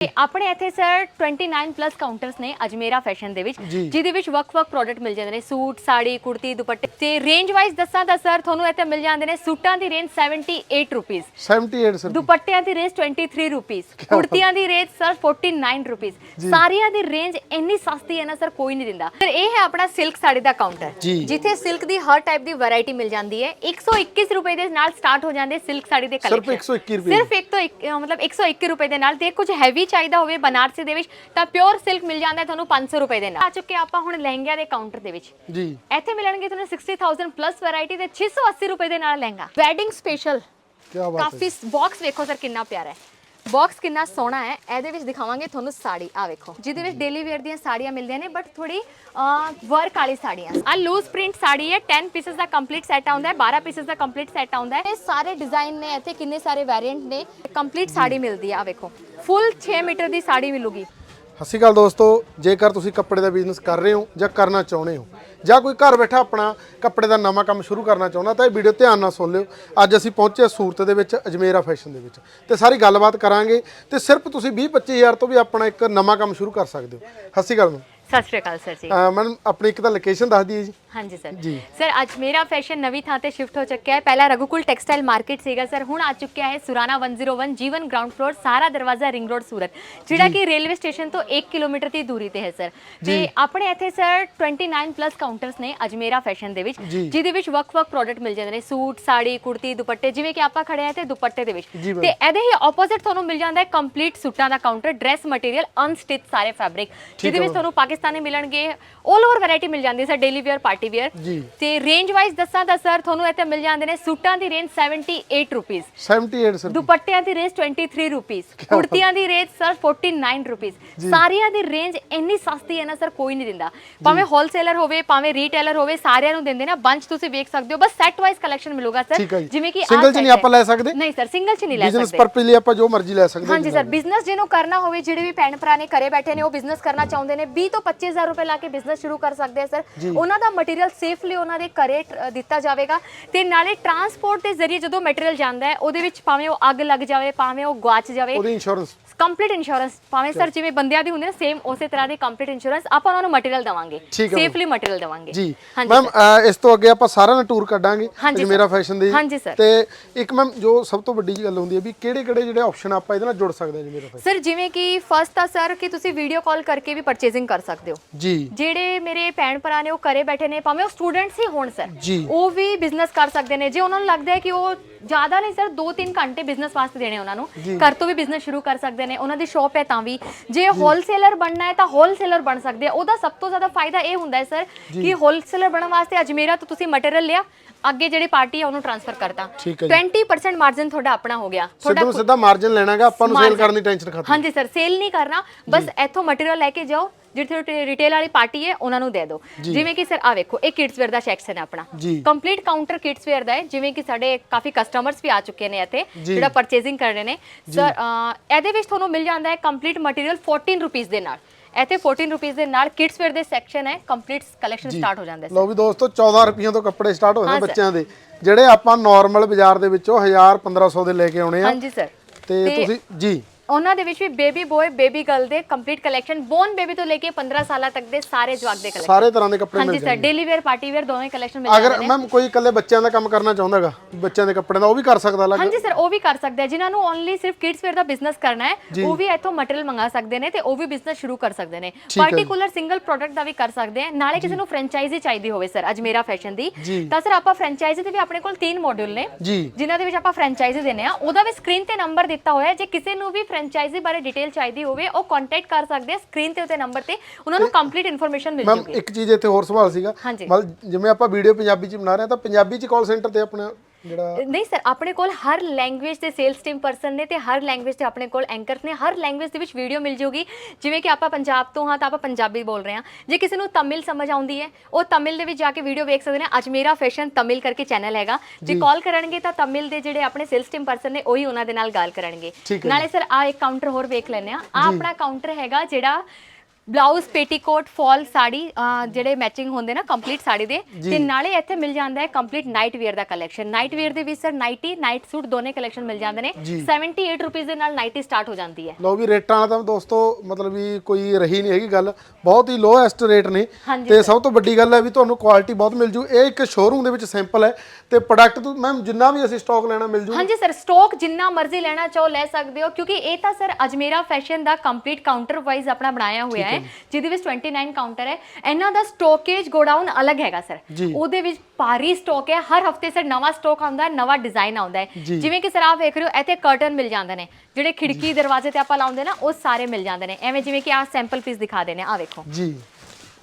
ਤੇ ਆਪਣੇ ਇੱਥੇ ਸਰ 29 ਪਲੱਸ ਕਾਊਂਟਰਸ ਨੇ ਅਜਮੇਰਾ ਫੈਸ਼ਨ ਦੇ ਵਿੱਚ। ਜਿਹਦੇ ਵਿੱਚ ਵੱਖ-ਵੱਖ ਪ੍ਰੋਡਕਟ ਮਿਲ ਜਾਂਦੇ ਨੇ ਸੂਟ ਸਾੜੀ ਕੁੜਤੀ ਦੁਪੱਟੇ ਤੇ ਰੇਂਜ ਵਾਈਜ਼ ਦੱਸਾਂ ਤਾਂ ਸਰ ਤੁਹਾਨੂੰ ਇੱਥੇ ਮਿਲ ਜਾਂਦੇ ਨੇ ਸੂਟਾਂ ਦੀ ਰੇਂਜ 78 ਰੁਪੀਸ 78 ਸਰ ਦੁਪੱਟਿਆਂ ਦੀ ਰੇਂਜ 23 ਰੁਪੀਸ ਕੁੜਤੀਆਂ ਦੀ ਰੇਂਜ ਸਰ 49 ਰੁਪੀਸ ਸਾਰੀਆਂ ਦੀ ਰੇਂਜ ਇੰਨੀ ਸਸਤੀ ਹੈ ਨਾ ਸਰ ਕੋਈ ਨਹੀਂ ਦਿੰਦਾ। ਸਰ ਇਹ ਹੈ ਆਪਣਾ ਸਿਲਕ ਸਾੜੀ ਦਾ ਕਾਊਂਟਰ। ਜਿੱਥੇ ਸਿਲਕ ਦੀ ਹਰ ਟਾਈਪ ਦੀ ਵੈਰਾਈਟੀ ਮਿਲ ਜਾਂਦੀ ਹੈ। 121 ਰੁਪਏ ਦੇ ਨਾਲ ਸਟਾਰਟ ਹੋ ਜਾਂਦੇ ਸਿਲਕ ਸਾੜੀ ਦੇ ਸਿਰਫ ਕਲੈਕਸ਼ਨ 121 ਰੁਪਏ। ਸਿਰਫ ਇੱਕ ਤੋਂ ਇੱਕ ਅਹ ਮਤਲਬ 121 ਰੁਪਏ ਦੇ ਨਾਲ ਤੇ ਕੁਝ ਹੈਵੀ ਚਾਹੀਦਾ ਹੋਵੇ ਬਨਾਰਸੀ ਦੇ ਵਿੱਚ ਤਾਂ ਪਿਓਰ ਸਿਲਕ ਮਿਲ ਜਾਂਦਾ ਹੈ ਤੁਹਾਨੂੰ 500 ਰੁਪਏ ਦੇ ਨਾਲ। ਆ ਚੁੱਕੇ ਆਪਾਂ ਹੁਣ ਲਹਿੰਗਿਆਂ ਦੇ ਕਾਊਂਟਰ ਦੇ ਵਿੱਚ। ਜੀ। ਇੱਥੇ ਮਿਲਣਗੇ ਤੁਹਾਨੂੰ 60000 ਪਲੱਸ ਵੈਰਾਈਟੀ ਤੇ 680 ਰੁਪਏ ਦੇ ਨਾਲ ਲਹਿੰਗਾ। ਵੈਡਿੰਗ ਸਪੈਸ਼ਲ ਕੀ ਬਾਤ ਹੈ ਕਾਫੀ ਬਾਕਸ ਵੇਖੋ ਸਰ ਕਿੰਨਾ ਪਿਆਰਾ ਹੈ। ਬਾਕਸ ਕਿੰਨਾ ਸੋਹਣਾ ਹੈ, ਇਹਦੇ ਵਿੱਚ ਦਿਖਾਵਾਂਗੇ ਤੁਹਾਨੂੰ ਸਾੜੀ। ਆ ਵੇਖੋ, ਜਿਹਦੇ ਵਿੱਚ ਡੇਲੀ ਵੇਅਰ ਦੀਆਂ ਸਾੜੀਆਂ ਮਿਲਦੀਆਂ ਨੇ ਬਟ ਥੋੜੀ ਵਰਕ ਵਾਲੀ ਸਾੜੀਆਂ। ਆ ਲੂਜ਼ ਪ੍ਰਿੰਟ ਸਾੜੀ ਹੈ 10 ਪੀਸਸ ਦਾ ਕੰਪਲੀਟ ਸੈੱਟ ਆਉਂਦਾ ਹੈ 12 ਪੀਸਸ ਦਾ ਕੰਪਲੀਟ ਸੈਟ ਆਉਂਦਾ ਹੈ। ਇਹ ਸਾਰੇ ਡਿਜ਼ਾਈਨ ਨੇ, ਇੱਥੇ ਕਿੰਨੇ ਸਾਰੇ ਵੈਰੀਐਂਟ ਨੇ ਕੰਪਲੀਟ ਸਾੜੀ ਮਿਲਦੀ ਹੈ ਆ ਵੇਖੋ। ਫੁੱਲ 6 ਮੀਟਰ ਦੀ ਸਾੜੀ ਮਿਲੂਗੀ। ਸਤਿ ਸ਼੍ਰੀ ਅਕਾਲ ਦੋਸਤੋ, ਜੇਕਰ ਤੁਸੀਂ ਕੱਪੜੇ ਦਾ ਬਿਜ਼ਨਸ ਕਰ ਰਹੇ ਹੋ ਜਾਂ ਕਰਨਾ ਚਾਹੁੰਦੇ ਹੋ ਜਾਂ ਕੋਈ ਘਰ ਬੈਠਾ ਆਪਣਾ ਕੱਪੜੇ ਦਾ ਨਵਾਂ ਕੰਮ ਸ਼ੁਰੂ ਕਰਨਾ ਚਾਹੁੰਦਾ ਤਾਂ ਇਹ ਵੀਡੀਓ ਧਿਆਨ ਨਾਲ ਸੁਣ ਲਿਓ। ਅੱਜ ਅਸੀਂ ਪਹੁੰਚੇ ਸੂਰਤ ਦੇ ਵਿੱਚ, ਅਜਮੇਰਾ ਫੈਸ਼ਨ ਦੇ ਵਿੱਚ। ਤੇ ਸਾਰੀ ਗੱਲਬਾਤ ਕਰਾਂਗੇ ਤੇ ਸਿਰਫ ਤੁਸੀਂ 20 25000 ਤੋਂ ਵੀ ਆਪਣਾ ਇੱਕ ਨਵਾਂ ਕੰਮ ਸ਼ੁਰੂ ਕਰ ਸਕਦੇ ਹੋ। ਸਤਿ ਸ਼੍ਰੀ ਅਕਾਲ ਸਤਿ ਸ਼੍ਰੀ ਅਕਾਲ ਸਰ ਜੀ। ਮੈਡਮ ਆਪਣੀ ਇੱਕ ਤਾਂ ਲੋਕੇਸ਼ਨ ਦੱਸ ਦਈਏ ਜੀ। ਹਾਂਜੀ ਸਰ। ਜੀ। ਸਰ ਅੱਜ ਮੇਰਾ ਫੈਸ਼ਨ ਨਵੀਂ ਥਾਂ ਤੇ ਸ਼ਿਫਟ ਹੋ ਚੁੱਕਿਆ ਹੈ। ਪਹਿਲਾਂ ਰਘੁਕੁਲ ਟੈਕਸਟਾਈਲ ਮਾਰਕੀਟ ਸੀਗਾ ਸਰ। ਹੁਣ ਆ ਚੁੱਕਿਆ ਹੈ ਸੁਰਾਨਾ 101 ਜੀਵਨ ਗਰਾਊਂਡ ਫਲੋਰ ਸਾਰਾ ਦਰਵਾਜ਼ਾ ਰਿੰਗ ਰੋਡ ਸੂਰਤ। ਜਿਹੜਾ ਕਿ ਰੇਲਵੇ ਸਟੇਸ਼ਨ ਤੋਂ 1 ਕਿਲੋਮੀਟਰ ਦੀ ਦੂਰੀ ਤੇ ਹੈ ਸਰ। ਤੇ ਆਪਣੇ ਇੱਥੇ ਸਰ 29 ਪਲੱਸ ਕਾਊਂਟਰਸ ਨੇ ਅਜਮੇਰਾ ਫੈਸ਼ਨ ਦੇ ਵਿੱਚ। ਜਿਹਦੇ ਵਿੱਚ ਵੱਖ-ਵੱਖ ਪ੍ਰੋਡਕਟ ਮਿਲ ਜਾਂਦੇ ਨੇ। ਸੂਟ ਸਾੜੀ ਕੁੜਤੀ ਦੁਪੱਟੇ ਜਿਵੇਂ ਕਿ ਆਪਾਂ ਖੜੇ ਆ ਤੇ ਦੁਪੱਟੇ ਦੇ ਵਿੱਚ। ਤੇ ਇਹਦੇ ਹੀ ਆਪੋਜ਼ਿਟ ਤੁਹਾਨੂੰ ਮਿਲ ਜਾਂਦਾ ਹੈ ਕੰਪਲੀਟ ਸੂਟਾਂ ਦਾ ਕਾਊਂਟਰ ਡਰੈਸ ਮਟੀਰੀਅਲ ਅਨਸਟਿਚ ਸਾਰੇ ਫੈਬਰਿਕ ਜਿਹਦੇ ਵਿੱਚ। ਤੁਹਾਨੂੰ ਪਾਕਿਸਤਾਨੀ ਮਿਲਣਗੇ। 올 ਓਵਰ ਵੈਰਾਈਟੀ ਮਿਲ ਜਾਂਦੀ ਹੈ sir daily wear party wear ਜੀ। ਤੇ ਰੇਂਜ ਵਾਈਜ਼ ਦੱਸਾਂ ਤਾਂ ਸਰ ਤੁਹਾਨੂੰ ਇੱਥੇ ਮਿਲ ਜਾਂਦੇ ਨੇ ਸੂਟਾਂ ਦੀ ਰੇਂਜ 78 ਰੁਪੀਸ 78 ਸਰ ਦੁਪੱਟਿਆਂ ਦੀ ਰੇਂਜ 23 ਰੁਪੀਸ ਕੁੜਤੀਆਂ ਦੀ ਰੇਂਜ ਸਰ 49 ਰੁਪੀਸ ਸਾਰੀਆਂ ਦੀ ਰੇਂਜ ਇੰਨੀ ਸਸਤੀ ਹੈ ਨਾ ਸਰ ਕੋਈ ਨਹੀਂ ਦਿੰਦਾ। ਭਾਵੇਂ ਹੋਲਸੇਲਰ ਹੋਵੇ ਭਾਵੇਂ ਰੀਟੇਲਰ ਹੋਵੇ ਸਾਰਿਆਂ ਨੂੰ ਦਿੰਦੇ ਨਾ। ਬੰਚ ਤੁਸੀਂ ਵੇਖ ਸਕਦੇ ਹੋ। ਬਸ ਸੈੱਟ ਵਾਈਜ਼ ਕਲੈਕਸ਼ਨ ਮਿਲੂਗਾ ਸਰ। ਜਿਵੇਂ ਕਿ Single 'ਚ ਨਹੀਂ ਆਪਾਂ ਲੈ ਸਕਦੇ? ਨਹੀਂ ਸਰ ਸਿੰਗਲ ਚ ਨਹੀਂ ਲੈ ਬਿਜ਼ਨਸ ਸਕਦੇ। ਪਰਪਸ ਲਈ ਆਪਾਂ ਜੋ ਮਰਜ਼ੀ ਲੈ ਸਕਦੇ ਹਾਂ ਹਾਂਜੀ ਸਰ ਬਿਜ਼ਨਸ ਜਿਹਨੂੰ ਕਰਨਾ ਹੋਵੇ ਜਿਹੜੇ ਵੀ ਭੈਣ ਭਰਾ ਨੇ ਘਰੇ ਬੈਠੇ ਨੇ ਉਹ ਬਿਜ਼ਨਸ ਕਰਨਾ ਚਾਹੁੰਦੇ ਨੇ 20 ਤੋਂ 25000 ਰੁਪਏ ਲਾ ਕੇ ਬਿਜ਼ਨਸ ਸ਼ੁਰੂ ਕਰ ਸਕਦੇ ਆ ਸਰ ਉਹਨਾਂ ਦਾ ਮਟੀਰੀਅਲ ਸੇਫਲੀ ਉਹਨਾਂ ਦੇ ਘਰੇ ਦਿੱਤਾ ਜਾਵੇਗਾ ਤੇ ਨਾਲੇ ਟਰਾਂਸਪੋਰਟ ਦੇ ਜ਼ਰੀਏ ਜਦੋਂ ਮਟੀਰੀਅਲ ਜਾਂਦਾ ਹੈ ਉਹਦੇ ਵਿੱਚ ਭਾਵੇਂ ਉਹ ਅੱਗ ਲੱਗ ਜਾਵੇ ਭਾਵੇਂ ਉਹ ਗਵਾਚ ਜਾਵੇ ਉਹਦੀ ਇੰਸ਼ੋਰੈਂਸ ਕੰਪਲੀਟ ਇੰਸ਼ੋਰੈਂਸ ਭਾਵੇਂ ਸਰ ਜਿਵੇਂ ਬੰਦਿਆਂ ਦੀ ਹੁੰਦੀ ਨਾ ਸੇਮ ਉਸੇ ਤਰ੍ਹਾਂ ਦੀ ਕੰਪਲੀਟ ਇੰਸ਼ੋਰੈਂਸ ਆਪਾਂ ਉਹਨਾਂ ਨੂੰ ਮਟੀਰੀਅਲ ਦਵਾਂਗੇ। ਸੇਫਲੀ ਮਟੀਰੀਅਲ ਦਵਾਂਗੇ। ਜੀ। ਮੈਮ ਇਸ ਤੋਂ ਅੱਗੇ ਆਪਾਂ ਸਾਰਿਆਂ ਦਾ ਟੂਰ ਕੱਢਾਂਗੇ ਮੇਰਾ ਸਰ। ਫੈਸ਼ਨ ਦੀ। ਹਾਂਜੀ ਸਰ। ਤੇ ਇੱਕ ਮੈਮ ਜੋ ਸਭ ਤੋਂ ਵੱਡੀ ਗੱਲ ਹੁੰਦੀ ਹੈ ਵੀ ਕਿਹੜੇ ਕਿਹੜੇ ਜਿਹੜੇ ਆਪਸ਼ਨ ਆਪਾਂ ਇਹਦੇ ਨਾਲ ਜੁੜ ਸਕਦੇ ਹਾਂ ਜੀ ਮੇਰਾ ਫੈਸ਼ਨ ਸਰ ਜਿਵੇਂ ਕਿ ਫਸਟ ਤਾਂ ਸਰ ਕਿ ਤੁਸੀਂ ਵੀਡੀਓ ਕਾਲ ਕਰਕੇ ਵੀ ਪਰਚੇਸਿੰਗ ਕਰ ਸਕਦੇ ਹੋ। ਜੀ। ਜਿਹੜੇ ਮੇਰੇ ਭੈਣ ਭਰਾ ਨੇ ਉਹ ਘਰੇ ਬੈਠੇ ਨੇ ਭਾਵੇਂ ਉਹ ਸਟੂਡੈਂਟਸ ਹੀ ਹੋਣ ਸਰ। ਉਹ ਵੀ ਬਿਜ਼ਨਸ ਕਰ ਸਕਦੇ ਨੇ। ਜੇ ਉਹਨਾਂ ਨੂੰ ਲੱਗਦਾ ਹੈ ਕਿ ਉਹ ਜ਼ਿਆਦਾ ਨਹੀਂ ਸਰ 2-3 ਘੰਟੇ ਬਿਜ਼ਨਸ ਵਾਸਤੇ ਦੇਣੇ ਉਹਨਾਂ ਨੂੰ। ਘਰ ਤੋਂ ਵੀ ਬਿਜ਼ਨਸ ਸ਼ੁਰੂ ਕਰ ਸਕਦੇ ਨੇ ਉਹਨਾਂ ਦੀ ਸ਼ਾਪ ਹੈ ਤਾਂ ਵੀ। ਜੇ ਹੋਲਸੇਲਰ ਬਣਨਾ ਹੈ ਤਾਂ ਹੋਲਸੇਲਰ ਬਣ ਸਕਦੇ ਆ। ਉਹਦਾ ਸਭ ਤੋਂ ਜ਼ਿਆਦਾ ਫਾਇਦਾ ਇਹ ਹੁੰਦਾ ਹੈ ਸਰ ਕਿ ਹੋਲਸੇਲਰ ਬਣਨ ਵਾਸਤੇ ਅਜਮੇਰਾ ਤੋਂ ਤੁਸੀਂ ਮਟੀਰੀਅਲ ਲਿਆ ਅੱਗੇ ਜਿਹੜੀ ਪਾਰਟੀ ਹੈ ਉਹਨੂੰ ਟ੍ਰਾਂਸਫਰ ਕਰਤਾ। ਠੀਕ ਹੈ 20% ਮਾਰਜਨ ਤੁਹਾਡਾ ਆਪਣਾ ਹੋ ਗਿਆ। ਸਿੱਧਾ ਸਿੱਧਾ ਮਾਰਜਨ ਲੈਣਾਗਾ ਆਪਾਂ ਨੂੰ ਸੇਲ। ਕਰਨ ਦੀ ਟੈਨਸ਼ਨ ਖਤਮ। ਹਾਂਜੀ ਸਰ ਸੇਲ ਨਹੀਂ ਕਰਨਾ। ਬਸ ਇੱਥੋਂ ਮਟੀਰੀਅਲ ਲੈ ਕੇ ਜਾਓ ਜਿਹੜੇ ਰਿਟੇਲ ਵਾਲੀ ਪਾਰਟੀ ਹੈ ਉਹਨਾਂ ਨੂੰ ਦੇ ਦਿਓ। ਜਿਵੇਂ ਕਿ ਸਰ ਆ ਵੇਖੋ ਇਹ ਕਿਡਸ ਵੇਅਰ ਦਾ ਸੈਕਸ਼ਨ ਹੈ ਆਪਣਾ। ਜੀ। ਕੰਪਲੀਟ ਕਾਊਂਟਰ ਕਿਡਸ ਵੇਅਰ ਦਾ ਹੈ ਜਿਵੇਂ ਕਿ ਸਾਡੇ ਕਾਫੀ ਕਸਟਮਰਸ ਵੀ ਆ ਚੁੱਕੇ ਨੇ ਇੱਥੇ ਜੀ। ਜਿਹੜਾ ਪਰਚੇਸਿੰਗ ਕਰ ਰਹੇ ਨੇ। ਸਰ ਇਹਦੇ ਵਿੱਚ ਤੁਹਾਨੂੰ ਮਿਲ ਜਾਂਦਾ ਹੈ ਕੰਪਲੀਟ ਮਟੀਰੀਅਲ 14 ਰੁਪੀਸ ਦੇ ਨਾਲ। ਇੱਥੇ 14 ਰੁਪੀਸ ਦੇ ਨਾਲ ਕਿਡਸ ਵੇਅਰ ਦੇ ਸੈਕਸ਼ਨ ਹੈ ਕੰਪਲੀਟ ਕਲੈਕਸ਼ਨ ਸਟਾਰਟ ਹੋ ਜਾਂਦਾ ਹੈ ਲਓ ਵੀ ਦੋਸਤੋ 14 ਰੁਪਈਆਂ ਤੋਂ ਕੱਪੜੇ ਸਟਾਰਟ ਹੋ ਜਾਂਦੇ। ਬੱਚਿਆਂ ਦੇ। ਜਿਹੜੇ ਆਪਾਂ ਨਾਰਮਲ ਬਾਜ਼ਾਰ ਦੇ ਵਿੱਚੋਂ 1000 1500 ਦੇ ਲੈ ਕੇ ਆਉਣੇ ਆ। ਹਾਂਜੀ ਸਰ ਤੇ- ਤੁਸੀਂ ਜੀ। ਉਹਨਾਂ ਦੇ ਵਿੱਚ ਵੀ ਬੇਬੀ ਬॉय ਬੇਬੀ ਗਰਲ ਦੇ ਕੰਪਲੀਟ ਕਲੈਕਸ਼ਨ ਬੋਰਨ ਬੇਬੀ ਤੋਂ ਲੈ ਕੇ 15 ਸਾਲਾਂ ਤੱਕ ਦੇ ਸਾਰੇ ਜਵਾਕ ਦੇ ਕਲੈਕਸ਼ਨ ਸਾਰੇ ਤਰ੍ਹਾਂ ਦੇ ਕੱਪੜੇ ਹਾਂਜੀ ਮਿਲ ਸਰ ਜਾਣਗੇ। ਡੇਲੀ ਵੇਅਰ ਪਾਰਟੀ ਵੇਅਰ ਦੋਵੇਂ ਕਲੈਕਸ਼ਨ ਮਿਲ ਅਗਰ ਜਾਂਦੇ ਨੇ। ਮੈਮ ਕੋਈ ਇਕੱਲੇ ਬੱਚਿਆਂ ਦਾ ਕੰਮ ਕਰਨਾ ਚਾਹੁੰਦਾਗਾ ਬੱਚਿਆਂ ਦੇ ਕੱਪੜੇ ਦਾ ਉਹ ਵੀ ਕਰ ਸਕਦਾ ਲੱਗ ਹਾਂਜੀ ਸਰ ਉਹ ਵੀ ਕਰ ਸਕਦੇ ਆ ਜਿਨ੍ਹਾਂ ਨੂੰ ਓਨਲੀ ਸਿਰਫ ਕਿਡਸ ਵੇਅਰ ਦਾ ਬਿਜ਼ਨਸ ਕਰਨਾ ਹੈ ਉਹ ਵੀ ਇੱਥੋਂ ਮਟੀਰੀਅਲ ਮੰਗਾ ਸਕਦੇ ਨੇ ਤੇ ਉਹ ਵੀ ਬਿਜ਼ਨਸ ਸ਼ੁਰੂ ਕਰ ਸਕਦੇ ਨੇ। ਹੈ। ਪਾਰਟਿਕੂਲਰ ਸਿੰਗਲ ਪ੍ਰੋਡਕਟ ਦਾ ਵੀ ਕਰ ਸਕਦੇ ਆ ਨਾਲੇ ਕਿਸੇ ਨੂੰ ਫਰੈਂਚਾਈਜ਼ੀ ਚਾਹੀਦੀ ਹੋਵੇ ਸਰ ਅਜਮੇਰਾ ਫੈਸ਼ਨ ਦੀ। ਜੀ। ਤਾਂ ਸਰ ਆਪਾਂ ਫਰੈਂਚਾਈਜ਼ੀ ਤੇ ਵੀ ਆਪਣੇ ਕੋਲ ਤਿੰਨ ਮੋਡਿਊਲ ਨੇ। ਜੀ। ਜਿਨ੍ਹਾਂ ਦੇ ਵਿੱਚ ਆਪਾਂ ਫਰੈਂਚਾਈਜ਼ੀ ਦਿੰਨੇ ਆ ਉਹਦਾ ਵੀ ਸਕਰੀਨ ਤੇ ਨੰਬਰ ਦਿੱਤਾ ਹੋਇਆ ਹੈ। ਜੇ ਕਿਸੇ ਨੂੰ ਵੀ ਫਰੈਂਚਾਈਜ਼ੀ ਬਾਰੇ ਡਿਟੇਲ ਚਾਹੀਦੀ ਹੋਵੇ ਉਹ ਕੰਟੈਕਟ ਕਰ ਸਕਦੇ ਆ ਸਕਰੀਨ ਤੇ ਉਤੇ ਨੰਬਰ ਤੇ। ਉਹਨਾਂ ਨੂੰ ਕੰਪਲੀਟ ਇਨਫੋਰਮੇਸ਼ਨ ਮਿਲ ਮੈਮ ਜੂਗੀ। ਇੱਕ ਚੀਜ਼ ਇੱਥੇ ਹੋਰ ਸਵਾਲ ਸੀਗਾ। ਹਾਂਜੀ। ਮਤਲਬ ਜਿਵੇਂ ਆਪਾਂ ਵੀਡੀਓ ਪੰਜਾਬੀ ਚ ਬਣਾ ਰਹੇ ਹਾਂ ਤਾਂ ਪੰਜਾਬੀ ਚ ਕਾਲ ਸੈਂਟਰ ਤੇ ਆਪਣਾ ਜਿਹੜਾ ਨਹੀਂ ਸਰ ਆਪਣੇ ਕੋਲ ਹਰ ਲੈਂਗੁਏਜ ਦੇ ਸੇਲਸ ਟੀਮ ਪਰਸਨ ਨੇ ਤੇ ਹਰ ਲੈਂਗੁਏਜ ਦੇ ਆਪਣੇ ਕੋਲ ਐਂਕਰਸ ਨੇ। ਹਰ ਲੈਂਗੁਏਜ ਦੇ ਵਿੱਚ ਵੀਡੀਓ ਮਿਲ ਜੂਗੀ। ਜਿਵੇਂ ਕਿ ਆਪਾਂ ਪੰਜਾਬ ਤੋਂ ਹਾਂ ਤਾਂ ਆਪਾਂ ਪੰਜਾਬੀ ਬੋਲ ਰਹੇ ਹਾਂ। ਜੇ ਕਿਸੇ ਨੂੰ ਤਮਿਲ ਸਮਝ ਆਉਂਦੀ ਹੈ ਉਹ ਤਮਿਲ ਦੇ ਵਿੱਚ ਜਾ ਕੇ ਵੀਡੀਓ ਵੇਖ ਸਕਦੇ ਨੇ। ਅਜਮੇਰਾ ਫੈਸ਼ਨ ਤਮਿਲ ਕਰਕੇ ਚੈਨਲ ਹੈਗਾ। ਜੇ ਕਾਲ ਕਰਨਗੇ ਤਾਂ ਤਮਿਲ ਦੇ ਜਿਹੜੇ ਆਪਣੇ ਸੇਲਸ ਟੀਮ ਪਰਸਨ ਨੇ ਉਹੀ ਉਹਨਾਂ ਦੇ ਨਾਲ ਗੱਲ ਕਰਨਗੇ। ਨਾਲੇ ਸਰ ਆ ਇੱਕ ਕਾਊਂਟਰ ਹੋਰ ਵੇਖ ਲੈਂਦੇ ਆ ਆ ਆਪਣਾ ਕਾਊਂਟਰ ਹੈਗਾ ਜਿਹੜਾ ਬਲਾਊਜ਼ ਪੇਟੀਕੋਟ ਫਾਲ ਸਾੜੀ ਅਹ, ਜਿਹੜੇ ਮੈਚਿੰਗ ਹੁੰਦੇ ਨਾ ਕੰਪਲੀਟ ਸਾੜੀ ਦੇ ਤੇ ਨਾਲੇ ਇੱਥੇ ਮਿਲ ਜਾਂਦਾ ਹੈ ਕੰਪਲੀਟ ਨਾਈਟ ਵੇਅਰ ਦਾ ਕਲੈਕਸ਼ਨ ਨਾਈਟ ਵੇਅਰ ਦੇ ਵਿੱਚ ਸਰ ਨਾਈਟੀ ਨਾਈਟ ਸੂਟ ਦੋਨੇ ਕਲੈਕਸ਼ਨ ਮਿਲ ਜਾਂਦੇ ਨੇ। 78 ਰੁਪਏ ਦੇ ਨਾਲ ਨਾਈਟੀ ਸਟਾਰਟ ਹੋ ਜਾਂਦੀ ਹੈ। ਲਓ ਵੀ ਰੇਟਾਂ ਤਾਂ ਦੋਸਤੋ ਮਤਲਬ ਵੀ ਕੋਈ ਰਹੀ ਨਹੀਂ ਹੈਗੀ ਗੱਲ। ਬਹੁਤ ਹੀ ਲੋਐਸਟ ਰੇਟ ਨੇ। ਹਾਂਜੀ ਤੇ ਸਭ ਤੋਂ ਵੱਡੀ ਗੱਲ ਹੈ ਵੀ ਤੁਹਾਨੂੰ ਕੁਆਲਿਟੀ ਬਹੁਤ ਮਿਲ ਜੂ। ਇਹ ਇੱਕ ਸ਼ੋਰੂਮ ਦੇ ਵਿੱਚ ਸੈਂਪਲ ਹੈ। ਤੇ ਪ੍ਰੋਡਕਟ ਤੋਂ ਮੈਮ ਜਿੰਨਾ ਵੀ ਅਸੀਂ ਸਟਾਕ ਲੈਣਾ ਮਿਲ ਜੂ। ਹਾਂਜੀ ਸਰ ਸਟਾਕ ਜਿੰਨਾ ਮਰਜ਼ੀ ਲੈਣਾ ਚਾਹੋ ਲੈ ਸਕਦੇ ਹੋ ਕਿਉਂਕਿ ਇਹ ਤਾਂ ਸਰ ਅਜਮੇਰਾ ਫੈਸ਼ਨ ਦਾ ਕੰਪਲੀਟ ਕਾਊਂਟਰ ਵਾਈਜ਼ ਆਪਣਾ ਬਣਾਇਆ ਹੋਇਆ ਹੈ ਜਿਹਦੇ ਵਿੱਚ 29 ਕਾਊਂਟਰ ਹੈ। ਇਹਨਾਂ ਦਾ ਸਟੋਕੇਜ ਗੋਡਾਊਨ ਅਲੱਗ ਹੈਗਾ ਸਰ। ਉਹਦੇ ਵਿੱਚ ਭਾਰੀ ਸਟਾਕ ਹੈ। ਹਰ ਹਫ਼ਤੇ ਸਰ ਨਵਾਂ ਸਟਾਕ ਆਉਂਦਾ ਹੈ ਨਵਾਂ ਡਿਜ਼ਾਈਨ ਆਉਂਦਾ ਹੈ। ਜਿਵੇਂ ਕਿ ਸਰ ਆਪ ਵੇਖ ਰਹੇ ਹੋ ਇੱਥੇ ਕਰਟਨ ਮਿਲ ਜਾਂਦੇ ਨੇ। ਜਿਹੜੇ ਖਿੜਕੀ ਦਰਵਾਜ਼ੇ ਤੇ ਆਪਾਂ ਲਾਉਂਦੇ ਨਾ ਉਹ ਸਾਰੇ ਮਿਲ ਜਾਂਦੇ ਨੇ। ਐਵੇਂ ਜਿਵੇਂ ਕਿ ਆਹ ਸੈਂਪਲ ਪੀਸ ਦਿਖਾ ਦੇਣੇ ਆ ਵੇਖੋ। ਜੀ।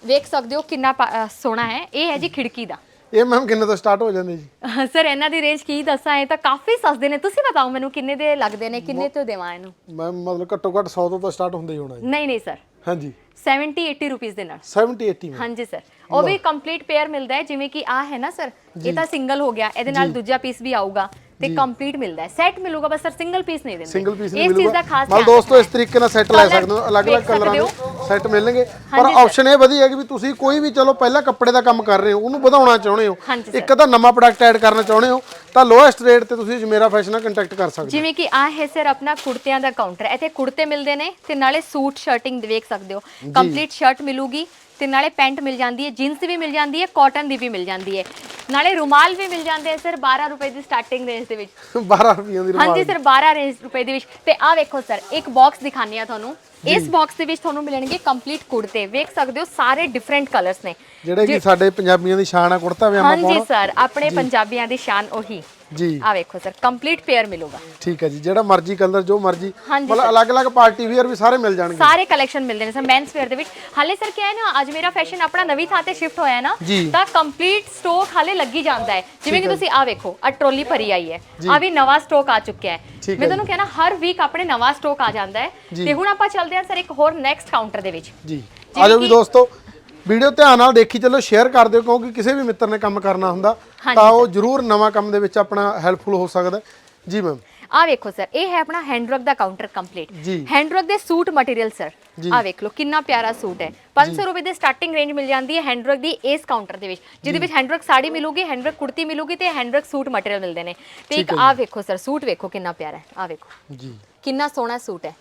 ਵੇਖ ਸਕਦੇ ਹੋ ਕਿੰਨਾ ਸੋਹਣਾ ਹੈ। ਇਹ ਹੈ ਜੀ ਖਿੜਕੀ ਦਾ। ਇਹ ਮੈਮ ਕਿੰਨੇ ਤੋਂ ਸਟਾਰਟ ਹੋ ਜਾਂਦੇ ਜੀ? ਸਰ ਇਹਨਾਂ ਦੀ ਰੇਂਜ ਕੀ ਦੱਸਾਂ ਇਹ ਤਾਂ ਕਾਫੀ ਸਸਤੇ ਨੇ। ਤੁਸੀਂ ਬਤਾਓ ਮੈਨੂੰ ਕਿੰਨੇ ਦੇ ਲੱਗਦੇ ਨੇ ਕਿੰਨੇ ਤੋਂ ਦੇਵਾਂ ਇਹਨੂੰ? ਮੈਮ ਮਤਲਬ ਘੱਟੋ ਘੱਟ 100 ਤੋਂ ਤਾਂ ਸਟਾਰਟ ਹੁੰਦਾ ਹੀ ਹੋਣਾ ਜੀ। ਨਹੀਂ ਨਹੀਂ ਸਰ। ਹਾਂਜੀ। 70 80 ਰੁਪਏ ਦੇ ਨਾਲ। 70 80 ਮੈਮ। ਹਾਂਜੀ ਸਰ। ਉਹ ਵੀ ਕੰਪਲੀਟ ਪੇਅਰ ਮਿਲਦਾ ਹੈ ਜਿਵੇਂ ਕਿ ਆ ਹੈ ਨਾ ਸਰ ਇਹ ਤਾਂ ਸਿੰਗਲ ਹੋ ਗਿਆ ਇਹਦੇ ਨਾਲ ਦੂਜਾ ਪੀਸ ਵੀ ਆਊਗਾ ਤੇ ਕੰਪਲੀਟ ਮਿਲਦਾ ਹੈ। ਸੈੱਟ ਮਿਲੂਗਾ ਬਸ ਸਰ ਸਿੰਗਲ ਪੀਸ ਨਹੀਂ ਦਿੰਦੇ। ਸਿੰਗਲ ਪੀਸ ਨਹੀਂ ਇਸ ਚੀਜ਼ ਦਾ ਖਾਸ ਮਤਲਬ ਦੋਸਤੋ ਇਸ ਤਰੀਕੇ ਨਾਲ ਸੈੱਟ ਲੈ ਸਕਦੇ ਹੋ ਅਲੱਗ-ਅਲੱਗ ਕਲਰਾਂ ਦੇ ਸੈੱਟ ਮਿਲਣਗੇ। ਪਰ। ਆਪਸ਼ਨ ਇਹ ਵਧੀਆ ਹੈ ਕਿ ਵੀ ਤੁਸੀਂ ਕੋਈ ਵੀ ਚਲੋ ਪਹਿਲਾਂ ਕੱਪੜੇ ਦਾ ਕੰਮ ਕਰ ਰਹੇ ਹੋ ਉਹਨੂੰ ਵਧਾਉਣਾ ਚਾਹੁੰਦੇ ਹੋ। ਇੱਕ ਤਾਂ ਨਵਾਂ ਪ੍ਰੋਡਕਟ ਐਡ ਕਰਨਾ ਚਾਹੁੰਦੇ ਹੋ ਤਾਂ ਲੋਐਸਟ ਰੇਟ ਤੇ ਤੁਸੀਂ ਜਮੇਰਾ ਫੈਸ਼ਨ ਨਾਲ ਕੰਟੈਕਟ ਕਰ ਸਕਦੇ ਜਿਵੇਂ ਕਿ ਆ ਹੈ ਸਰ ਆਪਣਾ ਕੁੜਤਿਆਂ ਦਾ ਕਾਊਂਟਰ ਇੱਥੇ ਕੁੜਤੇ ਮਿਲਦੇ ਨੇ ਤੇ ਨਾਲੇ ਸੂਟ ਸ਼ਰਟਿੰਗ ਵੇਖ ਸਕਦੇ ਹੋ। ਕੰਪਲੀਟ ਸ਼ਰਟ ਮਿਲੂਗੀ ਤੇ ਨਾਲੇ ਪੈਂਟ ਮਿਲ ਜਾਂਦੀ ਹੈ ਜੀਨਸ ਵੀ ਮਿਲ ਜਾਂਦੀ ਹੈ ਕਾਟਨ ਦੀ ਵੀ ਮਿਲ ਜਾਂਦੀ ਹੈ। ਨਾਲੇ ਰੁਮਾਲ ਵੀ ਮਿਲ ਜਾਂਦੇ ਆ ਸਰ 12 ਰੁਪਏ ਦੀ ਸਟਾਰਟਿੰਗ ਰੇਂਜ ਦੇ ਵਿੱਚ। ਹੋ 12 ਰੁਪਈਆਂ ਦੀ ਹਾਂਜੀ ਰੁਮਾਲ। ਸਰ 12 ਰੇਂਜ ਰੁਪਏ ਦੇ ਵਿੱਚ। ਤੇ ਆ ਵੇਖੋ ਸਰ ਇੱਕ ਬਾਕਸ ਦਿਖਾਣੀ ਆ ਤੁਹਾਨੂੰ। ਇਸ ਬਾਕਸ ਦੇ ਵਿੱਚ ਤੁਹਾਨੂੰ ਮਿਲਣਗੇ ਕੰਪਲੀਟ ਕੁੜਤੇ। ਵੇਖ ਸਕਦੇ ਹੋ ਸਾਰੇ ਡਿਫਰੈਂਟ ਕਲਰਸ ਨੇ। ਜਿਹੜੇ ਕਿ ਸਾਡੇ ਪੰਜਾਬੀਆਂ ਦੀ ਸ਼ਾਨ ਆ ਕੁੜਤਾ ਹਾਂਜੀ ਪਾਉਣਾ। ਸਰ ਆਪਣੇ ਪੰਜਾਬੀਆਂ ਦੀ ਸ਼ਾਨ ਉਹੀ। ਜੀ। ਆ ਵੇਖੋ ਸਰ ਕੰਪਲੀਟ ਪੇਅਰ ਮਿਲੂਗਾ। ਠੀਕ ਹੈ ਜੀ ਜਿਹੜਾ ਮਰਜ਼ੀ ਕਲਰ ਜੋ ਮਰਜ਼ੀ। ਹਾਂਜੀ ਮਤਲਬ ਅਲੱਗ-ਅਲੱਗ ਪਾਰਟੀ ਵੀਅਰ ਵੀ ਸਾਰੇ ਮਿਲ ਜਾਣਗੇ। ਸਾਰੇ ਕਲੈਕਸ਼ਨ ਮਿਲਦੇ ਨੇ ਸਰ ਮੈਨਸ ਵੇਅਰ ਦੇ ਵਿੱਚ। ਹਾਲੇ ਸਰ ਕੀ ਹੈ ਨਾ ਅੱਜ ਮੇਰਾ ਫੈਸ਼ਨ ਆਪਣਾ ਨਵੀਂ ਥਾਂ ਤੇ ਸ਼ਿਫਟ ਹੋਇਆ ਹੈ ਨਾ ਜੀ। ਤਾਂ ਕੰਪਲੀਟ ਸਟਾਕ ਹਾਲੇ ਲੱਗੀ ਜਾਂਦਾ ਹੈ। ਜਿਵੇਂ ਕਿ ਤੁਸੀਂ ਆ ਵੇਖੋ ਆ ਟਰੋਲੀ ਭਰੀ ਆਈ ਹੈ। ਆ ਵੀ ਨਵਾਂ ਸਟਾਕ ਆ ਚੁੱਕਿਆ ਹੈ। ਠੀਕ ਹੈ ਮੈਂ ਤੁਹਾਨੂੰ ਕਹਿਣਾ ਹਰ ਵੀਕ ਆਪਣੇ ਨਵਾਂ ਸਟਾਕ ਆ ਜਾਂਦਾ ਹੈ। ਜੀ। ਤੇ ਹੁਣ ਆਪਾਂ ਚੱਲਦੇ ਹਾਂ ਸਰ ਇੱਕ ਹੋਰ ਨੈਕਸਟ ਕਾਊਂਟਰ ਦੇ ਵਿੱਚ। ਜੀ। ਆਜੋ ਵੀ ਕਿ- ਦੋਸਤੋ ਵੀਡੀਓ ਧਿਆਨ ਨਾਲ ਦੇਖੀ ਚੱਲੋ ਸ਼ੇਅਰ ਕਰ ਦਿਓ ਕਿਉਂਕਿ ਕਿਸੇ ਵੀ ਮਿੱਤਰ ਨੇ ਕੰਮ ਕਰਨਾ ਹੁੰਦਾ ਤਾਂ ਉਹ ਜ਼ਰੂਰ ਨਵਾਂ ਕੰਮ ਦੇ ਵਿੱਚ ਆਪਣਾ ਹੈਲਪਫੁਲ ਹੋ ਸਕਦਾ। ਜੀ ਮੈਮ ਆ ਵੇਖੋ ਸਰ ਇਹ ਹੈ ਆਪਣਾ ਹੈਂਡਵਰਕ ਦਾ ਕਾਊਂਟਰ ਕੰਪਲੀਟ। ਹੈਂਡਵਰਕ ਦੇ ਸੂਟ ਮਟੀਰੀਅਲ ਸਰ। ਆ ਵੇਖ ਲਓ ਕਿੰਨਾ ਪਿਆਰਾ ਸੂਟ ਹੈ। 500 ਰੁਪਏ ਦੇ ਸਟਾਰਟਿੰਗ ਰੇਂਜ ਮਿਲ ਜਾਂਦੀ ਹੈ ਹੈਂਡਵਰਕ ਦੀ ਇਸ ਕਾਊਂਟਰ ਦੇ ਵਿੱਚ ਜਿਹਦੇ ਵਿੱਚ ਹੈਂਡਵਰਕ ਸਾੜੀ ਮਿਲੂਗੀ ਹੈਂਡਵਰਕ ਕੁੜਤੀ ਮਿਲੂਗੀ ਤੇ ਹੈਂਡਵਰਕ ਸੂਟ ਮਟੀਰੀਅਲ ਮਿਲਦੇ ਨੇ। ਤੇ ਇੱਕ ਆ ਵੇਖੋ ਸਰ ਸੂਟ ਵੇਖੋ ਕਿੰਨਾ ਪਿਆਰਾ ਹੈ ਆ ਵੇਖੋ। ਜੀ। ਕਿੰਨਾ ਸੋਹਣਾ ਸੂਟ ਹੈ।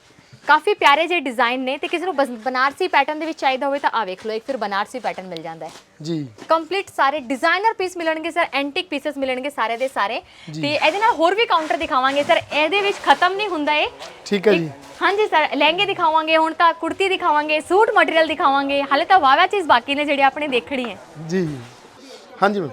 ਕਾਫੀ ਪਿਆਰੇ ਜਿਹੇ ਡਿਜ਼ਾਈਨ ਨੇ ਤੇ ਕਿਸੇ ਨੂੰ ਬਸ- ਬਨਾਰਸੀ ਪੈਟਰਨ ਦੇ ਵਿੱਚ ਚਾਹੀਦਾ ਹੋਵੇ ਤਾਂ ਆ ਵੇਖ ਲਓ ਇੱਕ ਫਿਰ ਬਨਾਰਸੀ ਪੈਟਰਨ ਮਿਲ ਜਾਂਦਾ ਹੈ। ਜੀ। ਕੰਪਲੀਟ ਸਾਰੇ ਡਿਜ਼ਾਈਨਰ ਪੀਸ ਮਿਲਣਗੇ ਸਰ ਐਂਟਿਕ ਪੀਸਸ ਮਿਲਣਗੇ ਸਾਰੇ ਦੇ ਸਾਰੇ। ਤੇ ਇਹਦੇ ਨਾਲ ਹੋਰ ਵੀ ਕਾਊਂਟਰ ਦਿਖਾਵਾਂਗੇ ਸਰ ਇਹਦੇ ਵਿੱਚ ਖਤਮ ਨਹੀਂ ਹੁੰਦਾ ਇਹ। ਠੀਕ ਹੈ ਜੀ। ਹਾਂਜੀ ਸਰ ਲਹਿੰਗੇ ਦਿਖਾਵਾਂਗੇ ਹੁਣ ਤਾਂ ਕੁੜਤੀ ਦਿਖਾਵਾਂਗੇ ਸੂਟ ਮਟੀਰੀਅਲ ਦਿਖਾਵਾਂਗੇ ਹਾਲੇ ਤਾਂ ਵਾਵਾ ਚੀਜ਼ ਬਾਕੀ ਨੇ ਜਿਹੜੇ ਆਪਣੇ ਦੇਖਣੀ ਹੈ। ਜੀ। ਹਾਂਜੀ ਮੈਮ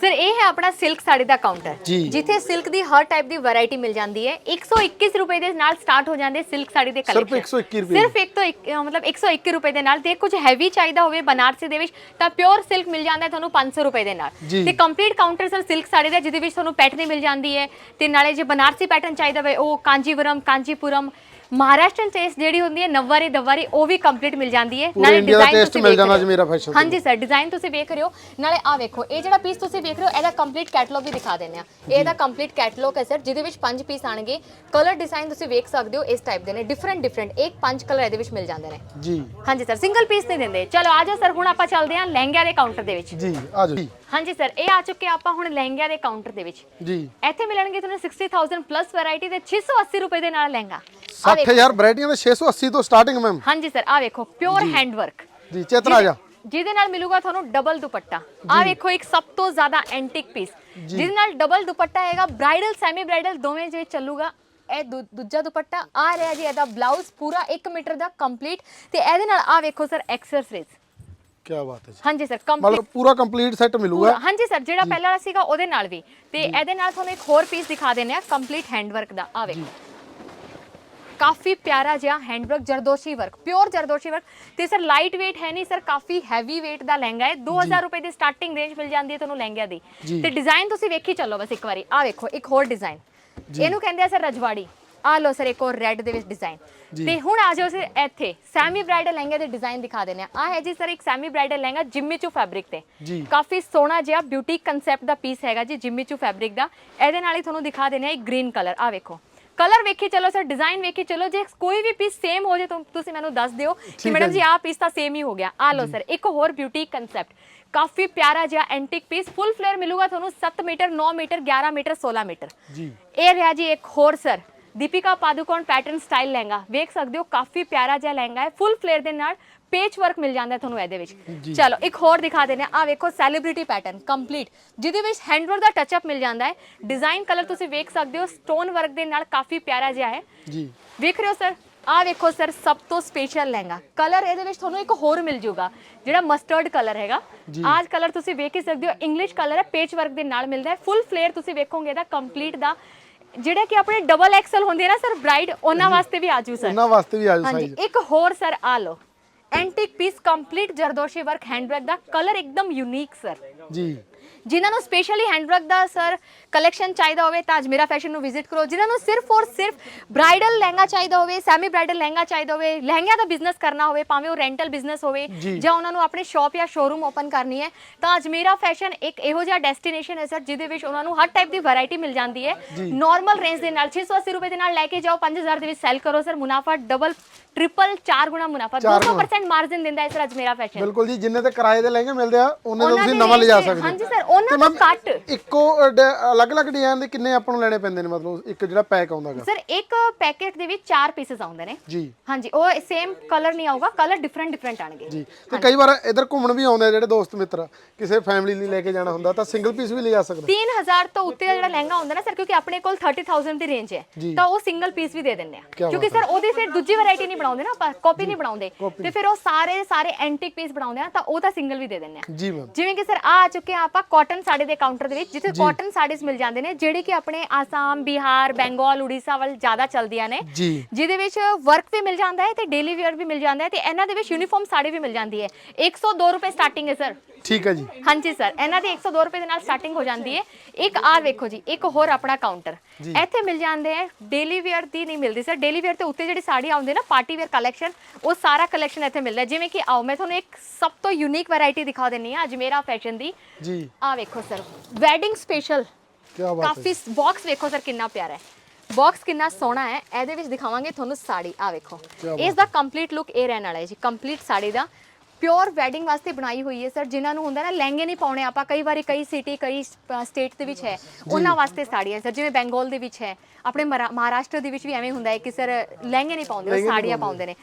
ਸਰ ਇਹ ਹੈ ਆਪਣਾ ਸਿਲਕ ਸਾੜੀ ਦਾ ਕਾਊਂਟਰ। ਜਿੱਥੇ ਸਿਲਕ ਦੀ ਹਰ ਟਾਈਪ ਦੀ ਵੈਰਾਈਟੀ ਮਿਲ ਜਾਂਦੀ ਹੈ। 121 ਰੁਪਏ ਦੇ ਨਾਲ ਸਟਾਰਟ ਹੋ ਜਾਂਦੇ ਸਿਲਕ ਸਾੜੀ ਦੇ ਸਿਰਫ ਕਲੈਕਸ਼ਨ 121 ਰੁਪਏ। ਸਿਰਫ ਇੱਕ ਤੋਂ ਇੱਕ ਮਤਲਬ 121 ਰੁਪਏ ਦੇ ਨਾਲ। ਤੇ ਕੁਝ ਹੈਵੀ ਚਾਹੀਦਾ ਹੋਵੇ ਬਨਾਰਸੀ ਦੇ ਵਿੱਚ ਤਾਂ ਪਿਓਰ ਸਿਲਕ ਮਿਲ ਜਾਂਦਾ ਤੁਹਾਨੂੰ 500 ਰੁਪਏ ਦੇ ਨਾਲ। ਤੇ complete counter sir silk sari ਦਾ ਜਿਹਦੇ ਵਿੱਚ ਤੁਹਾਨੂੰ ਪੈਟਰਨ ਮਿਲ ਜਾਂਦੀ ਹੈ। ਤੇ ਨਾਲੇ ਜੇ ਬਨਾਰਸੀ ਪੈਟਰਨ ਚਾਹੀਦਾ ਹੋਵੇ ਉਹ ਕਾਂਜੀਵਰਮ ਕਾਂਜੀਪੁਰਮ ਮਹਾਰਾਸ਼ਟਰਨ ਟੇਸਟ ਜਿਹੜੀ ਹੁੰਦੀ ਹੈ ਨਵਵਾਰੀ ਦਵਾਰੀ ਉਹ ਵੀ ਕੰਪਲੀਟ ਮਿਲ ਜਾਂਦੀ ਹੈ। ਦਾ design taste ਤੁਸੀਂ ਮਿਲ ਵੇਖ ਰਹੇ ਹੋ। ਅਜਮੇਰਾ fashion ਤੋਂ। ਹਾਂਜੀ ਸਰ ਡਿਜ਼ਾਈਨ ਤੁਸੀਂ ਵੇਖ ਰਹੇ ਹੋ। ਨਾਲੇ ਆ ਵੇਖੋ ਇਹ ਜਿਹੜਾ ਪੀਸ ਤੁਸੀਂ ਵੇਖ ਰਹੇ ਹੋ ਇਹਦਾ ਕੰਪਲੀਟ ਕੈਟਲੌਗ ਵੀ ਦਿਖਾ ਦਿੰਦੇ ਆ ਇਹਦਾ ਕੰਪਲੀਟ ਕੈਟਲੌਗ ਹੈ ਸਰ ਜਿਹਦੇ ਵਿੱਚ ਪੰਜ ਪੀਸ ਆਣਗੇ। ਕਲਰ ਡਿਜ਼ਾਈਨ ਤੁਸੀਂ ਵੇਖ ਸਕਦੇ ਹੋ ਇਸ ਟਾਈਪ ਦੇ ਨੇ ਡਿਫਰੈਂਟ ਡਿਫਰੈਂਟ ਇੱਕ ਪੰਜ ਕਲਰ ਇਹਦੇ ਵਿੱਚ ਮਿਲ ਜਾਂਦੇ ਨੇ। ਜੀ। ਹਾਂਜੀ ਸਰ ਸਿੰਗਲ ਪੀਸ ਨਹੀਂ ਦਿੰਦੇ। ਚਲੋ ਆ ਜਾਓ ਸਰ ਹੁਣ ਆਪਾਂ ਚੱਲਦੇ ਹਾਂ ਲਹਿੰਗਿਆਂ ਦੇ ਕਾਊਂਟਰ ਦੇ ਵਿੱਚ। ਜੀ ਆ ਜਾਓ ਜੀ। ਹਾਂਜੀ ਸਰ ਇਹ ਆ ਚੁੱਕੇ ਆਪਾਂ ਹੁਣ ਲਹਿੰਗਿਆਂ ਦੇ ਕਾਊਂਟਰ ਦੇ ਵਿੱਚ। ਜੀ। ਇੱਥੇ ਮਿਲਣਗੇ ਤੁਹਾਨੂੰ 60000 ਪਲੱਸ ਵੈਰਾਈਟੀ ਦੇ 680 ਰੁਪਏ ਦੇ ਨਾਲ ਲਹਿੰਗਾ। 60000 ਵੈਰਾਈਟੀਆਂ ਦੇ 680 ਤੋਂ ਸਟਾਰਟਿੰਗ ਮੈਮ ਹਾਂਜੀ ਸਰ ਆ ਵੇਖੋ ਪਿਓਰ ਹੈਂਡਵਰਕ ਜੀ ਚੇਤਨ ਆ ਜਾ। ਜਿਹਦੇ ਨਾਲ ਮਿਲੂਗਾ ਤੁਹਾਨੂੰ ਡਬਲ ਦੁਪੱਟਾ। ਆ ਵੇਖੋ ਇੱਕ ਸਭ ਤੋਂ ਜ਼ਿਆਦਾ ਐਂਟਿਕ ਪੀਸ ਜਿਹਦੇ ਨਾਲ ਡਬਲ ਦੁਪੱਟਾ ਆਏਗਾ ਬ੍ਰਾਈਡਲ ਸੈਮੀ ਬ੍ਰਾਈਡਲ ਦੋਵੇਂ ਜੇ ਚੱਲੂਗਾ ਇਹ ਦੂਜਾ ਦੁਪੱਟਾ। ਆ ਰਿਹਾ ਜੀ ਇਹਦਾ ਬਲਾਊਜ਼ ਪੂਰਾ 1 ਮੀਟਰ ਦਾ ਕੰਪਲੀਟ ਤੇ ਇਹਦੇ ਨਾਲ ਆ ਵੇਖੋ ਸਰ ਐਕਸਰਸਾਈਜ਼ ਕੀ ਬਾਤ ਹੈ ਜੀ। ਹਾਂਜੀ ਸਰ ਕੰਪਲੀਟ ਮਤਲਬ ਪੂਰਾ ਕੰਪਲੀਟ ਸੈੱਟ ਮਿਲੂਗਾ। ਹਾਂਜੀ ਸਰ ਜਿਹੜਾ ਪਹਿਲਾਂ ਵਾਲਾ ਸੀਗਾ ਉਹਦੇ ਨਾਲ ਵੀ। ਤੇ ਇਹਦੇ ਨਾਲ ਤੁਹਾਨੂੰ ਇੱਕ ਹੋਰ ਪੀਸ ਦਿਖਾ ਦਿੰਨੇ ਆ ਕੰਪਲੀਟ ਹੈਂਡਵਰਕ ਦਾ। ਆ ਵੇਖੋ। ਕਾਫੀ ਪਿਆਰਾ ਜਿਹਾ ਹੈਂਡਵਰਕ ਜਰਦੋਸ਼ੀ ਵਰਕ ਪਿਓਰ ਜਰਦੋਸ਼ੀ ਵਰਕ ਤੇ ਸਰ ਲਾਈਟ weight ਹੈ ਨਹੀਂ ਸਰ ਕਾਫੀ ਹੈਵੀ weight ਦਾ ਲਹਿੰਗਾ ਹੈ। 2000 ਰੁਪਏ ਦੀ ਸਟਾਰਟਿੰਗ ਰੇਂਜ ਮਿਲ ਜਾਂਦੀ ਹੈ ਤੁਹਾਨੂੰ ਲਹਿੰਗਿਆਂ ਦੀ। ਤੇ ਡਿਜ਼ਾਈਨ ਤੁਸੀਂ ਵੇਖੀ ਚੱਲੋ ਬਸ ਇੱਕ ਵਾਰੀ। ਆ ਵੇਖੋ ਇੱਕ ਹੋਰ ਡਿਜ਼ਾਈਨ ਇਹਨੂੰ ਕਹਿੰਦੇ ਆ ਸਰ ਰਜਵਾੜੀ। ਆ ਲੋ ਸਰ ਇੱਕ ਹੋਰ ਰੈੱਡ ਦੇ ਵਿੱਚ ਡਿਜ਼ਾਈਨ ਤੇ ਹੁਣ ਆ ਜਾਓ ਸਰ ਇੱਥੇ। ਸੈਮੀ ਬ੍ਰਾਈਡਲ ਲਹਿੰਗੇ ਦੇ ਡਿਜ਼ਾਈਨ ਦਿਖਾ ਦਿੰਦੇ ਆ ਆ ਹੈ ਜੀ ਸਰ ਇੱਕ semi bridal lehenga Jimmy Choo fabric ਤੇ। ਕਾਫੀ ਸੋਹਣਾ ਜਿਹਾ ਬਿਊਟੀ ਕਨਸੈਪਟ ਦਾ ਪੀਸ ਹੈਗਾ ਜੀ ਜਿੰਮੀਚੂ ਫੈਬਰਿਕ ਦਾ। ਇਹਦੇ ਨਾਲ ਹੀ ਤੁਹਾਨੂੰ ਦਿਖਾ ਦਿੰਦੇ ਆ ਇੱਕ ਗ੍ਰੀਨ ਕਲਰ ਆ ਵੇਖੋ। ਕਲਰ ਵੇਖੀ ਚਲੋ ਸਰ ਡਿਜ਼ਾਈਨ ਵੇਖੀ ਚਲੋ ਜੇ ਕੋਈ ਵੀ ਪੀਸ ਸੇਮ ਹੋ ਜੇ ਤਾਂ ਤੁਸੀਂ ਮੈਨੂੰ ਦੱਸ ਦਿਓ। ਕਿ ਮੈਡਮ ਜੀ। ਜੀ। ਆਹ ਪੀਸ ਤਾਂ ਸੇਮ ਹੀ ਹੋ ਗਿਆ। ਆ ਲਓ ਸਰ ਇੱਕ ਹੋਰ ਬਿਊਟੀ ਕਨਸੈਪਟ ਕਾਫੀ ਪਿਆਰਾ ਜਿਹਾ ਐਂਟੀਕ ਪੀਸ ਫੁੱਲ ਫਲੇਅਰ ਮਿਲੂਗਾ ਤੁਹਾਨੂੰ 7 ਮੀਟਰ 9 ਮੀਟਰ 11 ਮੀਟਰ 16 ਮੀਟਰ। ਜੀ। ਇਹ ਰਿਹਾ ਜੀ ਇੱਕ ਹੋਰ sir Deepika Padukone pattern style lehenga. ਵੇਖ ਸਕਦੇ ਹੋ ਕਾਫੀ ਪਿਆਰਾ ਜਿਹਾ ਲਹਿੰਗਾ ਹੈ। ਫੁੱਲ ਫਲੇਅਰ ਦੇ ਨਾਲ ਪੇਚ ਵਰਕ ਮਿਲ ਜਾਂਦਾ ਤੁਹਾਨੂੰ ਇਹਦੇ ਵਿੱਚ। ਚਲੋ ਇੱਕ ਹੋਰ ਦਿਖਾ ਦਿੰਦੇ ਆ ਵੇਖੋ ਸੈਲੀਬ੍ਰਿਟੀ ਪੈਟਰਨ ਕੰਪਲੀਟ ਜਿਹਦੇ ਵਿੱਚ ਹੈਂਡਵਰਕ ਦਾ ਟੱਚਅਪ ਮਿਲ ਜਾਂਦਾ ਹੈ। ਡਿਜ਼ਾਈਨ ਕਲਰ ਤੁਸੀਂ ਵੇਖ ਸਕਦੇ ਹੋ ਸਟੋਨ ਵਰਕ ਦੇ ਨਾਲ ਕਾਫੀ ਪਿਆਰਾ ਜਿਹਾ ਹੈ। ਜੀ। ਵੇਖ ਰਹੇ ਹੋ ਸਰ ਆ ਵੇਖੋ ਸਰ ਸਭ ਤੋਂ ਸਪੈਸ਼ਲ ਲਹਿੰਗਾ। ਕਲਰ ਇਹਦੇ ਵਿੱਚ ਤੁਹਾਨੂੰ ਇੱਕ ਹੋਰ ਮਿਲ ਜਾਊਗਾ ਜਿਹੜਾ ਮਸਟਰਡ ਕਲਰ ਹੈਗਾ। ਆਜ ਕਲਰ ਤੁਸੀਂ ਵੇਖ ਹੀ ਸਕਦੇ ਹੋ ਇੰਗਲਿਸ਼ ਕਲਰ ਹੈ ਪੇਚ ਵਰਕ ਦੇ ਨਾਲ ਮਿਲਦਾ ਹੈ। ਫੁੱਲ ਫਲੇਅਰ ਤੁਸੀਂ ਵੇਖੋਗੇ ਇਹਦਾ ਕੰਪਲੀਟ ਦਾ ਜਿਹੜਾ ਕਿ ਆਪਣੇ ਡਬਲ ਐਕਸਲ ਹੁੰਦੇ ਨਾ ਸਰ ਬ੍ਰਾਈਡ ਉਹਨਾਂ ਵਾਸਤੇ ਵੀ ਆਜੂ ਸਰ ਉਹਨਾਂ ਵਾਸਤੇ ਵੀ ਆਜੋ ਹਾਂਜੀ ਸਾਈਜ਼ ਇੱਕ ਹੋਰ ਸਰ ਆ ਲਓ। Antique piece complete ਜਰਦੋਸ਼ੀ work handwork ਦਾ ਕਲਰ ਇੱਕਦਮ ਯੂਨੀਕ ਸਰ ਜੀ। ਜਿਨ੍ਹਾਂ ਨੂੰ ਸਪੈਸ਼ਲੀ ਹੈਂਡਵਰਕ ਦਾ ਸਰ ਕਲੈਕਸ਼ਨ ਚਾਹੀਦਾ ਹੋਵੇ ਤਾਂ ਅਜਮੇਰਾ ਫੈਸ਼ਨ ਨੂੰ ਵਿਜ਼ਿਟ ਕਰੋ ਜਿਨ੍ਹਾਂ ਨੂੰ ਸਿਰਫ ਔਰ ਸਿਰਫ ਬ੍ਰਾਈਡਲ ਲਹਿੰਗਾ ਚਾਹੀਦਾ ਹੋਵੇ ਸੈਮੀ ਬ੍ਰਾਈਡਲ ਲਹਿੰਗਾ ਚਾਹੀਦਾ ਹੋਵੇ ਲਹਿੰਗਿਆਂ ਦਾ ਬਿਜ਼ਨਸ ਕਰਨਾ ਹੋਵੇ ਭਾਵੇਂ ਉਹ ਰੈਂਟਲ ਬਿਜ਼ਨਸ ਹੋਵੇ ਜੀ। ਉਹਨਾਂ ਨੂੰ ਆਪਣੀ ਸ਼ਾਪ ਜਾਂ ਸ਼ੋਰੂਮ ਓਪਨ ਕਰਨੀ ਹੈ ਤਾਂ ਅਜਮੇਰਾ ਫੈਸ਼ਨ ਇੱਕ ਇਹੋ ਜਿਹਾ ਡੈਸਟੀਨੇਸ਼ਨ ਹੈ ਸਰ ਜਿਹਦੇ ਵਿੱਚ ਉਹਨਾਂ ਨੂੰ ਹਰ ਟਾਈਪ ਦੀ ਵੈਰਾਈਟੀ ਮਿਲ ਜਾਂਦੀ ਹੈ। ਨਾਰਮਲ ਰੇਂਜ ਦੇ ਨਾਲ 680 ਰੁਪਏ ਦੇ ਨਾਲ ਲੈ ਕੇ ਜਾਓ 5000 ਦੇ ਵਿੱਚ ਸੈਲ ਕਰੋ ਸਰ ਮੁਨਾਫਾ ਡਬਲ ਟ੍ਰਿਪਲ ਚਾਰ ਗੁਣਾ ਮੁਨਾਫਾ ਚਾਰ ਗੁਣਾ। 200% ਮਾਰਜਨ ਦਿੰਦਾ ਹੈ ਸਰ ਅਜਮੇਰਾ ਫੈਸ਼ਨ ਬਿਲਕੁਲ ਜੀ ਜਿੰਨੇ ਤੇ ਕਿਰਾਏ ਦੇ ਲਹਿੰਗੇ ਮਿਲਦੇ ਆ ਉਹਨੇ ਦਾ ਤੁਸੀਂ ਨਵਾਂ ਲਿਜਾ ਸਕਦੇ ਹੋ ਹਾਂਜੀ ਸਰ, ਉਹਨਾਂ ਤੇ ਤੋਂ ma'am, ਘੱਟ। ਇੱਕੋ ਡ- ਅਲੱਗ-ਅਲੱਗ ਡਿਜ਼ਾਈਨ ਦੇ ਕਿੰਨੇ ਆਪਾਂ ਨੂੰ ਲੈਣੇ ਪੈਂਦੇ ਨੇ ਮਤਲਬ ਇੱਕ ਜਿਹੜਾ ਪੈਕ ਆਉਂਦਾਗਾ ਸਰ ਇੱਕ ਪੈਕੇਟ ਦੇ ਵਿੱਚ ਚਾਰ ਪੀਸਸ ਆਉਂਦੇ ਨੇ ਜੀ ਹਾਂਜੀ ਉਹ ਸੇਮ ਕਲਰ ਨਹੀਂ ਆਊਗਾ ਕਲਰ ਡਿਫਰੈਂਟ ਡਿਫਰੈਂਟ ਆਣਗੇ ਜੀ ਤੇ ਕਈ ਵਾਰ ਇਧਰ ਘੁੰਮਣ ਵੀ ਆਉਂਦੇ ਆ ਜਿਹੜੇ ਦੋਸਤ ਮਿੱਤਰ ਕਿਸੇ ਫੈਮਿਲੀ ਲਈ ਲੈ ਕੇ ਜਾਣਾ ਹੁੰਦਾ ਤਾਂ ਸਿੰਗਲ ਪੀਸ ਵੀ ਲਿਜਾ ਸਕਦੇ 3000 ਤੋਂ ਉੱਤੇ ਦਾ ਜਿਹੜਾ ਲਹਿੰਗਾ ਹੁੰਦਾ ਨਾ ਸਰ ਕਿਉਂਕਿ ਆਪਣੇ ਕੋਲ 30000 ਦੀ ਰੇਂਜ ਹੈ ਜੀ। ਤਾਂ ਉਹ ਸਿੰਗਲ ਪੀਸ ਵੀ ਦੇ ਦਿੰਦੇ ਆ ਕਿਆ ਕਿਉਂਕਿ ਸਰ ਉਹਦੀ ਫਿਰ ਦੂਜੀ ਵੈਰਾਈਟੀ ਨਹੀਂ ਬਣਾਉਂਦੇ ਨਾ ਆਪਾਂ ਕਾਪੀ ਨਹੀਂ ਬਣਾਉਂਦੇ। ਤੇ ਫਿਰ ਉਹ ਸਾਰੇ ਸਾਰੇ ਐਂਟੀਕ ਪੀਸ ਬਣਾਉਂਦੇ ਆ ਤਾਂ ਉਹ ਤਾਂ ਸਿੰਗਲ ਵੀ ਦੇ ਦਿੰਦੇ ਆ। ਜੀ ਮੈਮ ਜਿਵੇਂ ਕਿ ਸਰ ਆ ਆ ਚੁੱਕੇ ਆ ਆਪਾਂ ਕਾਟਨ ਸਾੜੀ ਦੇ ਕਾਊਂਟਰ ਦੇ ਵਿੱਚ ਜਿੱਥੇ ਕਾਟਨ ਸਾੜੀਜ਼ ਮਿਲ ਜਾਂਦੇ ਨੇ ਜਿਹੜੇ ਕਿ ਆਪਣੇ ਆਸਾਮ ਬਿਹਾਰ ਬੰਗਾਲ ਉੜੀਸਾ ਵੱਲ ਜ਼ਿਆਦਾ ਚੱਲਦੀਆਂ ਨੇ। ਜਿਹਦੇ ਵਿੱਚ ਵਰਕ ਵੀ ਮਿਲ ਜਾਂਦਾ ਹੈ ਤੇ ਡੇਲੀ ਵੇਅਰ ਵੀ ਮਿਲ ਜਾਂਦਾ ਹੈ ਤੇ ਇਹਨਾਂ ਦੇ ਵਿੱਚ ਯੂਨੀਫਾਰਮ ਸਾੜੀ ਵੀ ਮਿਲ ਜਾਂਦੀ ਹੈ। 102 ਰੁਪਏ ਸਟਾਰਟਿੰਗ ਹੈ ਸਰ ਠੀਕ ਹੈ ਜੀ। ਹਾਂਜੀ ਸਰ ਇਹਨਾਂ ਦੀ 102 ਰੁਪਏ ਦੇ ਨਾਲ ਸਟਾਰਟਿੰਗ ਹੋ ਜਾਂਦੀ ਹੈ। ਇੱਕ ਆ ਵੇਖੋ ਜੀ ਇੱਕ ਹੋਰ ਆਪਣਾ ਕਾਊਂਟਰ ਇੱਥੇ ਮਿਲ ਜਾਂਦੇ ਹੈ ਡੇਲੀ ਵੇਅਰ ਦੀ ਨਹੀਂ ਮਿਲਦੀ ਸਰ। ਡੇਲੀ ਵੇਅਰ ਤੇ ਉੱਤੇ ਜਿਹੜੀ ਸਾੜੀ ਆਉਂਦੀ ਨਾ ਪਾਰਟੀ ਵੇਅਰ ਕਲੈਕਸ਼ਨ ਉਹ ਸਾਰਾ ਕਲੈਕਸ਼ਨ ਇੱਥੇ ਮਿਲਦਾ। ਜਿਵੇਂ ਕਿ ਆਓ ਮੈਂ ਤੁਹਾਨੂੰ ਇੱਕ ਸਭ ਤੋਂ ਯੂਨੀਕ ਵੈਰਾਈਟੀ ਦਿਖਾ ਦਿੰਨੀ ਆ ਅਜਮੇਰਾ ਫੈਸ਼ਨ ਦੀ। ਜੀ। ਆ ਵੇਖੋ ਸਰ ਵੈਡਿੰਗ ਸਪੈਸ਼ਲ ਕੀ ਬਾਤ ਹੈ। ਕਾਫੀ ਬਾਕਸ ਵੇਖੋ ਸਰ ਕਿੰਨਾ ਪਿਆਰਾ ਹੈ। ਬਾਕਸ ਕਿੰਨਾ ਸੋਹਣਾ ਹੈ ਇਹਦੇ ਵਿੱਚ ਦਿਖਾਵਾਂਗੇ ਤੁਹਾਨੂੰ ਸਾੜੀ। ਆ ਵੇਖੋ। ਇਸ ਦਾ ਕੰਪਲੀਟ ਲੁੱਕ ਇਹ ਰਹਿਣ ਵਾਲਾ ਹੈ ਜੀ ਕੰਪਲੀਟ ਸਾੜੀ ਦਾ। ਪਿਓਰ ਵੈਡਿੰਗ ਵਾਸਤੇ ਬਣਾਈ ਹੋਈ ਹੈ ਸਰ ਜਿਨ੍ਹਾਂ ਨੂੰ ਹੁੰਦਾ ਨਾ ਲਹਿੰਗੇ ਨਹੀਂ ਪਾਉਣੇ ਆਪਾਂ ਕਈ ਵਾਰੀ ਕਈ ਸਿਟੀ ਕਈ ਸਟੇਟ ਦੇ ਵਿੱਚ ਹੈ। ਉਹਨਾਂ ਵਾਸਤੇ ਸਾੜੀਆਂ ਸਰ ਜਿਵੇਂ ਬੰਗਾਲ ਦੇ ਵਿੱਚ ਹੈ। ਆਪਣੇ ਮਹਾਰਾਸ਼ਟਰ ਦੇ ਵਿੱਚ ਵੀ ਐਵੇਂ ਹੁੰਦਾ ਹੈ ਕਿ ਸਰ ਲਹਿੰਗੇ ਨਹੀਂ ਪਾਉਂਦੇ ਉਹ ਸਾੜੀਆਂ ਪਾਉਂਦੇ। ਨੇ।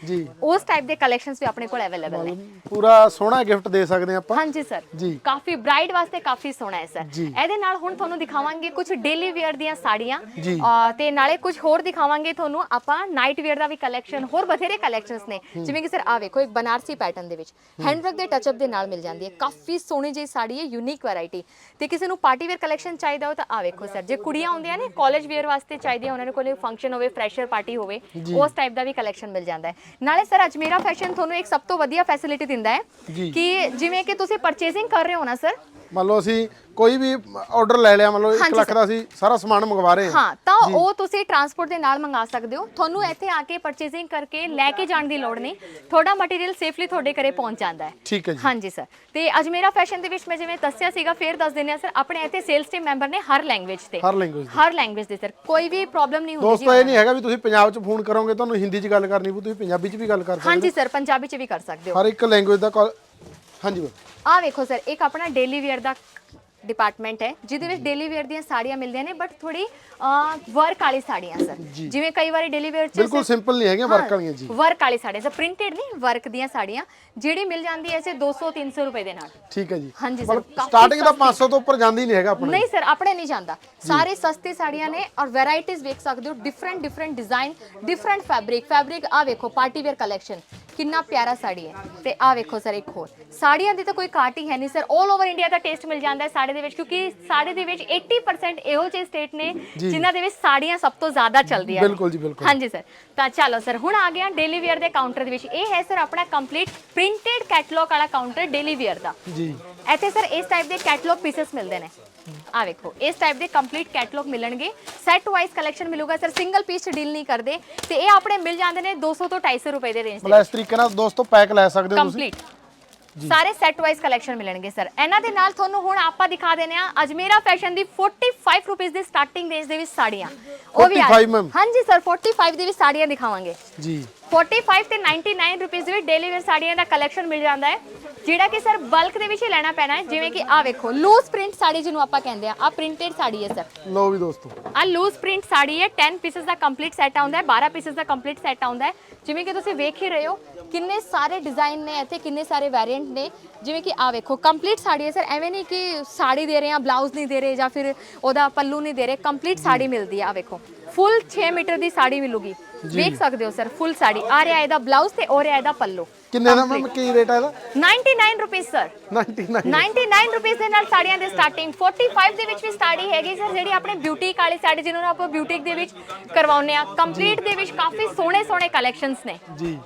ਉਸ ਟਾਈਪ ਦੇ ਕਲੈਕਸ਼ਨਸ ਵੀ ਆਪਣੇ ਕੋਲ ਅਵੇਲੇਬਲ ਨੇ। ਪੂਰਾ ਸੋਹਣਾ ਗਿਫਟ ਦੇ ਸਕਦੇ ਆਪਾਂ। ਹਾਂਜੀ ਸਰ। ਕਾਫੀ ਬ੍ਰਾਈਡ ਵਾਸਤੇ ਕਾਫੀ ਸੋਹਣਾ ਹੈ ਸਰ। ਇਹਦੇ ਨਾਲ ਹੁਣ ਤੁਹਾਨੂੰ ਦਿਖਾਵਾਂਗੇ ਕੁਝ ਡੇਲੀ ਵੇਅਰ ਦੀਆਂ ਸਾੜੀਆਂ। ਤੇ ਨਾਲੇ ਕੁਝ ਹੋਰ ਦਿਖਾਵਾਂਗੇ ਤੁਹਾਨੂੰ। ਆਪਾਂ ਨਾਈਟ ਵੇਅਰ ਦਾ ਵੀ ਕਲੈਕਸ਼ਨ ਹੋਰ ਬਥੇਰੇ ਕਲੈਕਸ਼ਨਸ ਨੇ। ਜਿਵੇਂ ਕਿ ਸਰ ਆ ਵੇਖੋ ਇੱਕ ਬਨਾਰਸੀ ਪੈਟਰਨ ਦੇ ਵਿੱਚ। ਹੈਂਡਵਰਕ ਦੇ ਟੱਚਅਪ ਦੇ ਨਾਲ ਮਿਲ ਜਾਂਦੀ ਹੈ ਕਾਫੀ ਸੋਹਣੀ ਜਿਹੀ ਸਾੜੀ ਹੈ ਯੂਨੀਕ ਵੈਰਾਈਟੀ ਤੇ ਕਿਸੇ ਨੂੰ ਪਾਰਟੀ ਵੇਅਰ ਕਲੈਕਸ਼ਨ ਚਾਹੀਦਾ ਹੋ ਤਾਂ ਆ ਵੇਖੋ ਸਰ ਜੇ ਕੁੜੀਆਂ ਹੁੰਦੀਆਂ ਨੇ ਕਾਲਜ ਵੇਅਰ ਵਾਸਤੇ ਚਾਹੀਦੀ ਉਹਨਾਂ ਨੂੰ ਕੋਈ ਫੰਕਸ਼ਨ ਹੋਵੇ ਫਰੈਸ਼ਰ ਪਾਰਟੀ ਹੋਵੇ। ਉਸ ਟਾਈਪ ਦਾ ਵੀ ਕਲੈਕਸ਼ਨ ਮਿਲ ਜਾਂਦਾ ਹੈ ਨਾਲੇ ਸਰ ਅਜਮੇਰਾ ਫੈਸ਼ਨ ਤੁਹਾਨੂੰ ਇੱਕ ਸਭ ਤੋਂ ਵਧੀਆ ਫੈਸਿਲਿਟੀ ਦਿੰਦਾ। ਹੈ ਕਿ ਜਿਵੇਂ ਕਿ ਤੁਸੀਂ ਪਰਚੇਸਿੰਗ ਕਰ ਰਹੇ ਹੋ ਨਾ ਸਰ ਮੰਨ ਲਓ ਅਸੀਂ ਕੋਈ ਵੀ ਆਰਡਰ ਲੈ ਲਿਆ ਮੰਨ ਲਓ 1 ਹਾਂਜੀ ਲੱਖ। ਦਾ ਅਸੀਂ ਸਾਰਾ ਸਮਾਨ ਮੰਗਵਾ ਰਹੇ। ਹਾਂ ਹਾਂ ਤਾਂ ਉਹ ਤੁਸੀਂ ਟਰਾਂਸਪੋਰਟ ਦੇ ਨਾਲ ਮੰਗਾ ਸਕਦੇ ਹੋ। ਤੁਹਾਨੂੰ ਇੱਥੇ ਆ ਕੇ ਪਰਚੇਸਿੰਗ ਕਰਕੇ ਲੈ ਕੇ ਜਾਣ ਦੀ ਲੋੜ ਨਹੀਂ। ਤੁਹਾਡਾ ਮਟੀਰੀਅਲ ਸੇਫਲੀ ਤੁਹਾਡੇ ਘਰੇ ਪਹੁੰਚ ਜਾਂਦਾ ਹੈ। ਠੀਕ ਹੈ ਜੀ। ਹਾਂਜੀ ਸਰ। ਤੇ ਅਜਮੇਰਾ ਫੈਸ਼ਨ ਦੇ ਵਿੱਚ ਮੈਂ ਜਿਵੇਂ ਦੱਸਿਆ ਸੀਗਾ ਫੇਰ ਦੱਸ ਦਿੰਦੇ ਆ ਸਰ ਆਪਣੇ ਇੱਥੇ ਸੇਲਸ ਟੀਮ ਮੈਂਬਰ ਨੇ ਹਰ ਲੈਂਗੁਏਜ ਤੇ। ਹਰ ਲੈਂਗੁਏਜ ਹਰ ਲੈਂਗੁਏਜ ਦੇ ਸਰ। ਕੋਈ ਵੀ ਪ੍ਰੋਬਲਮ ਨਹੀਂ ਹੁੰਦੀ ਦੋਸਤੋ ਇਹ ਨਹੀਂ ਹੈਗਾ ਵੀ ਤੁਸੀਂ ਪੰਜਾਬ 'ਚ ਫੋਨ ਕਰੋਗੇ ਤੁਹਾਨੂੰ ਹਿੰਦੀ 'ਚ ਗੱਲ ਕਰਨੀ ਪਊ ਤੁਸੀਂ ਪੰਜਾਬੀ 'ਚ ਵੀ ਗੱਲ ਕਰ ਸਕਦੇ ਹਾਂਜੀ ਸਰ ਪੰਜਾਬੀ ਚ ਵੀ ਕਰ ਸਕਦੇ ਹੋ। ਹਰ ਇੱਕ ਲੈਂਗੁਏਜ ਦਾ ਹਾਂਜੀ ਆ ਵੇਖੋ ਸਰ ਇੱਕ ਆਪਣਾ ਡੇਲੀ ਵੇਅਰ ਦਾ ਡਿਪਾਰਟਮੈਂਟ ਹੈ ਜਿਹਦੇ ਵਿੱਚ ਡੇਲੀ ਵੇਅਰ ਦੀਆਂ ਸਾੜੀਆਂ ਮਿਲਦੀਆਂ ਨੇ ਬਟ ਥੋੜੀ ਵਰਕ ਵਾਲੀ ਸਾੜੀਆਂ ਸਰ ਜੀ। ਜਿਵੇਂ ਕਈ ਵਾਰੀ ਡੇਲੀ ਵੇਅਰ ਚ ਬਿਲਕੁਲ ਸਿੰਪਲ ਨਹੀਂ ਹੈਗੀਆਂ ਵਰਕ ਵਾਲੀਆਂ ਜੀ। ਵਰਕ ਵਾਲੀ ਸਾੜੀਆਂ ਸਰ ਪ੍ਰਿੰਟਡ ਨਹੀਂ ਵਰਕ ਦੀਆਂ ਸਾੜੀਆਂ ਜਿਹੜੀ ਮਿਲ ਜਾਂਦੀ ਐਸੇ 200 300 ਰੁਪਏ ਦੇ ਨਾਲ। ਠੀਕ ਹੈ ਜੀ। ਹਾਂਜੀ ਸਰ ਕਾਫੀ ਸਟਾਰਟਿੰਗ ਦਾ 500 ਤੋਂ ਉੱਪਰ ਜਾਂਦੀ ਨਹੀਂ ਹੈਗਾ ਆਪਣਾ। ਨਹੀਂ ਸਰ ਆਪਣੇ ਨਹੀਂ ਜਾਂਦਾ। ਸਾਰੇ ਸਸਤੇ ਸਾੜੀਆਂ ਨੇ ਔਰ ਵੈਰਾਈਟੀਆਂ ਵੇਖ ਸਕਦੇ ਹੋ different different design different fabric fabric ਆ ਵੇਖੋ ਪਾਰਟੀ ਵੇਅਰ ਕਲੈਕਸ਼ਨ ਕਿੰਨਾ ਪਿਆਰਾ ਸਾੜੀ ਹੈ। ਤੇ ਆ ਵੇਖੋ ਸਰ ਇੱਕ ਹੋਰ। ਸਾੜੀਆਂ ਦੀ ਤਾਂ ਕੋਈ ਘਾਟ ਹੀ ਹੈ ਨਹੀਂ ਸਰ। 올 ਓਵਰ ਇੰਡੀਆ ਦਾ ਟੇਸਟ ਮਿਲ ਜਾਂਦਾ ਹੈ ਸਾੜੀ ਦੇ ਵਿੱਚ ਕਿਉਂਕਿ ਸਾੜੀ ਦੇ ਵਿੱਚ 80% ਇਹੋ ਜਿਹੇ ਸਟੇਟ ਨੇ। ਜਿਨ੍ਹਾਂ ਦੇ ਵਿੱਚ ਸਾੜੀਆਂ ਸਭ ਤੋਂ ਜ਼ਿਆਦਾ ਚੱਲਦੀਆਂ ਨੇ। ਬਿਲਕੁਲ ਜੀ, ਬਿਲਕੁਲ। ਹਾਂਜੀ ਸਰ। ਤਾਂ ਚਲੋ ਸਰ ਹੁਣ ਆ ਗਿਆ ਡੇਲੀ ਵੇਅਰ ਦੇ ਕਾਊਂਟਰ ਦੇ ਵਿੱਚ। ਇਹ ਹੈ ਸਰ ਆਪਣਾ ਕੰਪਲੀਟ ਪ੍ਰਿੰਟਡ ਕੈਟਲੌਗ ਵਾਲਾ ਕਾਊਂਟਰ ਡੇਲੀ ਵੇਅਰ ਦਾ। ਜੀ। ਇੱਥੇ ਸਰ ਇਸ ਟਾਈਪ ਦੇ ਕੈਟਲੌਗ ਪੀਸਸ ਮਿਲਦੇ ਨੇ। ਆ ਵੇਖੋ ਇਸ ਟਾਈਪ ਦੇ ਕੰਪਲੀਟ ਕੈਟਲੌਗ ਮਿਲਣਗੇ। ਸੈੱਟ ਵਾਈਜ਼ ਕਲੈਕਸ਼ਨ ਮਿਲੂਗਾ ਸਰ ਸਿੰਗਲ ਪੀਸ ਡੀਲ ਨਹੀਂ ਕਰਦੇ। ਤੇ ਇਹ ਆਪਣੇ ਮਿਲ ਜਾਂਦੇ ਨੇ 200 ਤੋਂ 250 ਰੁਪਏ ਦੇ ਰੇਂਜ ਦੇ ਮਤਲਬ ਇਸ ਤਰੀਕੇ ਨਾਲ ਦੋਸਤੋ ਪੈਕ ਲੈ ਸਕਦੇ ਹੋ ਤੁਸੀਂ। ਕੰਪਲੀਟ ਸਾਰੇ ਸੈੱਟ ਵਾਈਜ਼ ਕਲੈਕਸ਼ਨ ਮਿਲਣਗੇ ਸਰ ਇਹਨਾਂ ਦੇ ਨਾਲ ਤੁਹਾਨੂੰ ਹੁਣ ਆਪਾਂ ਦਿਖਾ ਦੇਣੇ ਆ ਅਜਮੇਰਾ ਫੈਸ਼ਨ ਦੀ 45 ਰੁਪਏ ਦੀ ਸਟਾਰਟਿੰਗ ਰੇਂਜ ਦੇ ਵਿੱਚ ਸਾੜੀਆਂ। ਉਹ ਵੀ ਆ- 45 ma'am? ਹਾਂਜੀ ਸਰ 45 ਦੇ ਵਿੱਚ ਸਾੜੀਆਂ ਦਿਖਾਵਾਂਗੇ। ਜੀ। 45 ਤੇ 99 ਰੁਪਏ ਦੇ ਵਿੱਚ ਡੇਲੀ ਵੇਅਰ ਸਾੜੀਆਂ ਦਾ ਕਲੈਕਸ਼ਨ ਮਿਲ ਜਾਂਦਾ ਹੈ ਜਿਹੜਾ ਕਿ ਸਰ ਬਲਕ ਦੇ ਵਿੱਚ ਹੀ ਲੈਣਾ ਪੈਣਾ ਹੈ ਜਿਵੇਂ ਕਿ ਆ ਵੇਖੋ ਲੂਜ਼ ਪ੍ਰਿੰਟ ਸਾੜੀ ਜਿਹਨੂੰ ਆਪਾਂ ਕਹਿੰਦੇ ਆ ਆ ਪ੍ਰਿੰਟਡ ਸਾੜੀ ਹੈ ਸਰ ਲਓ ਵੀ ਦੋਸਤੋ। ਆ ਲੂਜ਼ ਪ੍ਰਿੰਟ ਸਾੜੀ ਹੈ 10 ਪੀਸਸ ਦਾ ਕੰਪਲੀਟ ਸੈੱਟ ਆਉਂਦਾ ਹੈ 12 ਪੀਸਸ ਦਾ ਕੰਪਲੀਟ ਸੈੱਟ ਆਉਂਦਾ ਹੈ। ਜਿਵੇਂ ਕਿ ਤੁਸੀਂ ਵੇਖ ਹੀ ਰਹੇ ਹੋ ਕਿੰਨੇ ਸਾਰੇ ਡਿਜ਼ਾਈਨ ਨੇ ਇੱਥੇ ਕਿੰਨੇ ਸਾਰੇ ਵੈਰੀਐਂਟ ਨੇ। ਜਿਵੇਂ ਕਿ ਆ ਵੇਖੋ ਕੰਪਲੀਟ ਸਾੜੀ ਹੈ ਸਰ ਐਵੇਂ ਨਹੀਂ ਕਿ ਸਾੜੀ ਦੇ ਰਹੇ ਆ ਬਲਾਊਜ਼ ਨਹੀਂ ਦੇ ਰਹੇ ਜਾਂ ਫਿਰ ਉਹਦਾ ਪੱਲੂ ਨਹੀਂ ਦੇ ਰਹੇ ਕੰਪਲੀਟ ਸਾੜੀ ਮਿਲਦੀ ਹੈ ਆ ਵੇਖੋ। ਫੁੱਲ 6 ਮੀਟਰ ਦੀ ਸਾੜੀ ਮਿਲੂਗੀ। ਵੇਖ ਸਕਦੇ ਹੋ ਸਰ ਫੁੱਲ ਸਾੜੀ। ਆ ਰਿਹਾ ਇਹਦਾ ਬਲਾਊਜ਼ ਤੇ ਹੋ ਰਿਹਾ ਇਹਦਾ ਪੱਲੂ। ਕਿੰਨੇ ਦਾ ਮੈਮ? ਕੀ ਰੇਟ ਹੈ ਇਹਦਾ? 99 ਰੁਪਏ ਸਰ 99 99 ਰੁਪਏ ਦੇ ਨਾਲ ਸਾੜੀਆਂ ਦੇ ਸਟਾਰਟਿੰਗ 45 ਦੇ ਵਿੱਚ ਵੀ ਸਾੜੀ ਹੈਗੀ ਸਰ ਜਿਹੜੀ ਆਪਣੇ ਬਿਊਟੀਕ ਵਾਲੀ ਸਾੜੀ ਜਿਹਨੂੰ ਆਪਾਂ ਬਿਊਟੀਕ ਦੇ ਵਿੱਚ ਕਰਵਾਉਂਦੇ ਆ ਕੰਪਲੀਟ ਦੇ ਵਿੱਚ ਕਾਫੀ ਸੋਹਣੇ ਸੋਹਣੇ ਕਲੈਕਸ਼ਨਸ ਨੇ। ਜੀ।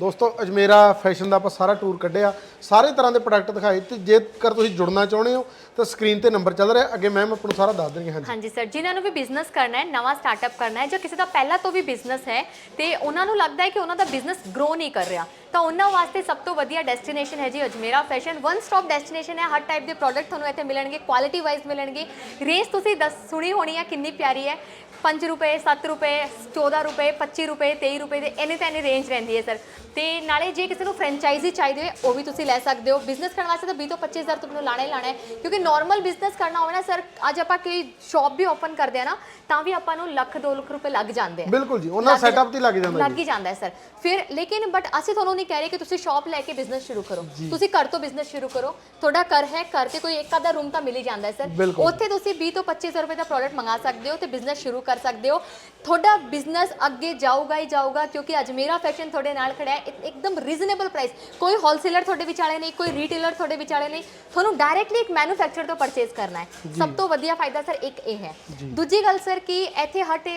ਦੋਸਤੋ ਅਜਮੇਰਾ ਫੈਸ਼ਨ ਦਾ ਆਪਾਂ ਸਾਰਾ ਟੂਰ ਕੱਢਿਆ। ਸਾਰੇ ਤਰ੍ਹਾਂ ਦੇ ਪ੍ਰੋਡਕਟ ਦਿਖਾਏ ਤੇ ਜੇਕਰ ਤੁਸੀਂ ਜੁੜਨਾ ਚਾਹੁੰਦੇ ਹੋ, ਤਾਂ ਸਕਰੀਨ ਤੇ ਨੰਬਰ ਚੱਲ ਰਿਹਾ। ਅੱਗੇ ਮੈਮ ਆਪਾਂ ਨੂੰ ਸਾਰਾ ਦੱਸ ਦੇਣਗੇ, ਹਾਂਜੀ। ਹਾਂਜੀ ਸਰ ਜਿਨ੍ਹਾਂ ਨੂੰ ਵੀ ਬਿਜ਼ਨਸ ਕਰਨਾ ਹੈ, ਨਵਾਂ ਸਟਾਰਟਅਪ ਕਰਨਾ ਹੈ ਜਾਂ ਕਿਸੇ ਦਾ ਪਹਿਲਾਂ ਤੋਂ ਵੀ ਬਿਜ਼ਨਸ ਹੈ, ਤੇ ਉਹਨਾਂ ਨੂੰ ਲੱਗਦਾ ਹੈ ਕਿ ਉਹਨਾਂ ਦਾ ਬਿਜ਼ਨਸ ਗਰੋ ਨਹੀਂ ਕਰ ਰਿਹਾ। ਤਾਂ ਉਹਨਾਂ ਵਾਸਤੇ ਸਭ ਤੋਂ ਵਧੀਆ ਡੈਸਟੀਨੇਸ਼ਨ ਹੈ ਜੀ Ajmera fashion one stop destination ਹੈ, ਹਰ ਟਾਈਪ ਦੇ ਪ੍ਰੋਡਕਟ ਤੁਹਾਨੂੰ ਇੱਥੇ ਮਿਲਣਗੇ ਕੁਆਲਿਟੀ ਵਾਈਜ਼ ਮਿਲਣਗੇ। ਰੇਂਜ ਤੁਸੀਂ ਦੱਸ, ਸੁਣੀ ਹੋਣੀ ਹੈ ਕਿੰਨੀ ਪਿਆਰੀ ਹੈ। 5 ਰੁਪਏ 7 ਰੁਪਏ 14 ਰੁਪਏ 25 ਰੁਪਏ 23 ਰੁਪਏ ਦੇ ਇੰਨੇ ਤਾਂ ਇੰਨੇ ਰੇਂਜ ਰਹਿੰਦੀ ਹੈ ਸਰ ਤੇ ਨਾਲੇ ਜੇ ਕਿਸੇ ਨੂੰ ਫਰੈਂਚਾਈਜ਼ੀ ਚਾਹੀਦੀ ਹੋਵੇ ਉਹ ਵੀ ਤੁਸੀਂ ਲੈ ਸਕਦੇ ਹੋ। ਬਿਜ਼ਨਸ ਕਰਨ ਵਾਸਤੇ ਤਾਂ 20 ਤੋਂ 25000 ਤੁਹਾਨੂੰ ਲਾਣਾ ਹੀ ਲਾਣਾ ਹੈ। ਕਿਉਂਕਿ ਨਾਰਮਲ ਬਿਜ਼ਨਸ ਕਰਨਾ ਹੋਵੇ ਨਾ ਸਰ ਅੱਜ ਆਪਾਂ ਕੋਈ ਸ਼ਾਪ ਵੀ ਓਪਨ ਕਰਦੇ ਆ ਨਾ ਤਾਂ ਵੀ ਆਪਾਂ ਨੂੰ ਲੱਖ 2 ਲੱਖ ਰੁਪਏ ਲੱਗ ਜਾਂਦੇ ਆ। ਬਿਲਕੁਲ ਜੀ ਉਹਨਾਂ ਸੈਟਅਪ ਤੇ ਲੱਗ ਜਾਂਦਾ ਲੱਗ ਹੀ ਜਾਂਦਾ ਹੈ ਸਰ। ਫਿਰ ਲੇਕਿਨ ਬਟ ਅਸੀਂ ਤੁਹਾਨੂੰ ਨਹੀਂ ਕਹਿ ਰਹੇ ਕਿ ਤੁਸੀਂ ਸ਼ਾਪ ਲੈ ਕੇ ਬਿਜ਼ਨਸ ਸ਼ੁਰੂ ਕਰੋ। ਤੁਸੀਂ ਘਰ ਤੋਂ ਬਿਜ਼ਨਸ ਸ਼ੁਰੂ ਕਰੋ। ਤੁਹਾਡਾ ਘਰ ਹੈ ਘਰ ਤੇ ਕੋਈ ਇੱਕ ਆਧਾ ਰੂਮ ਤਾਂ ਮਿਲ ਹੀ ਜਾਂਦਾ ਹੈ ਸਰ। ਉੱਥੇ ਤੁਸੀਂ 20 ਤੋਂ 2500 ਰੁਪਏ ਦਾ ਪ੍ਰੋਡਕਟ ਮੰਗਾ ਸਕਦੇ ਹੋ ਤੇ ਬਿਜ਼ਨਸ ਸ਼ੁਰੂ ਕਰ ਸਕਦੇ ਹੋ। ਤੁਹਾਡਾ ਬਿਜ਼ਨਸ ਅੱਗੇ ਜਾਊਗਾ ਹੀ ਜਾਊਗਾ ਕਿਉਂਕਿ ਅਜਮੇਰਾ ਫੈਸ਼ਨ ਤੁਹਾਡੇ ਨਾਲ ਖੜਾ ਹੈ। ਇੱਕ- ਇੱਕਦਮ ਰੀਜ਼ਨੇਬਲ ਪ੍ਰਾਈਸ ਕੋਈ ਹੋਲਸੇਲਰ ਤੁਹਾਡੇ ਵਿਚਾਲੇ ਨਹੀਂ ਕੋਈ ਰੀਟੇਲਰ ਤੁਹਾਡੇ ਵਿਚਾਲੇ ਨਹੀਂ ਤੁਹਾਨੂੰ ਡਾਇਰੈਕਟਲੀ ਇੱਕ ਮੈਨੂਫੈਕਚਰ ਤੋਂ ਪਰਚੇਸ ਕਰਨਾ ਹੈ। ਸਭ ਤੋਂ ਵਧੀਆ ਫਾਇਦਾ ਸਰ ਇੱਕ ਇਹ ਹੈ। ਦੂਜੀ ਗੱਲ ਸਰ ਕਿ ਇੱਥੇ ਹਟ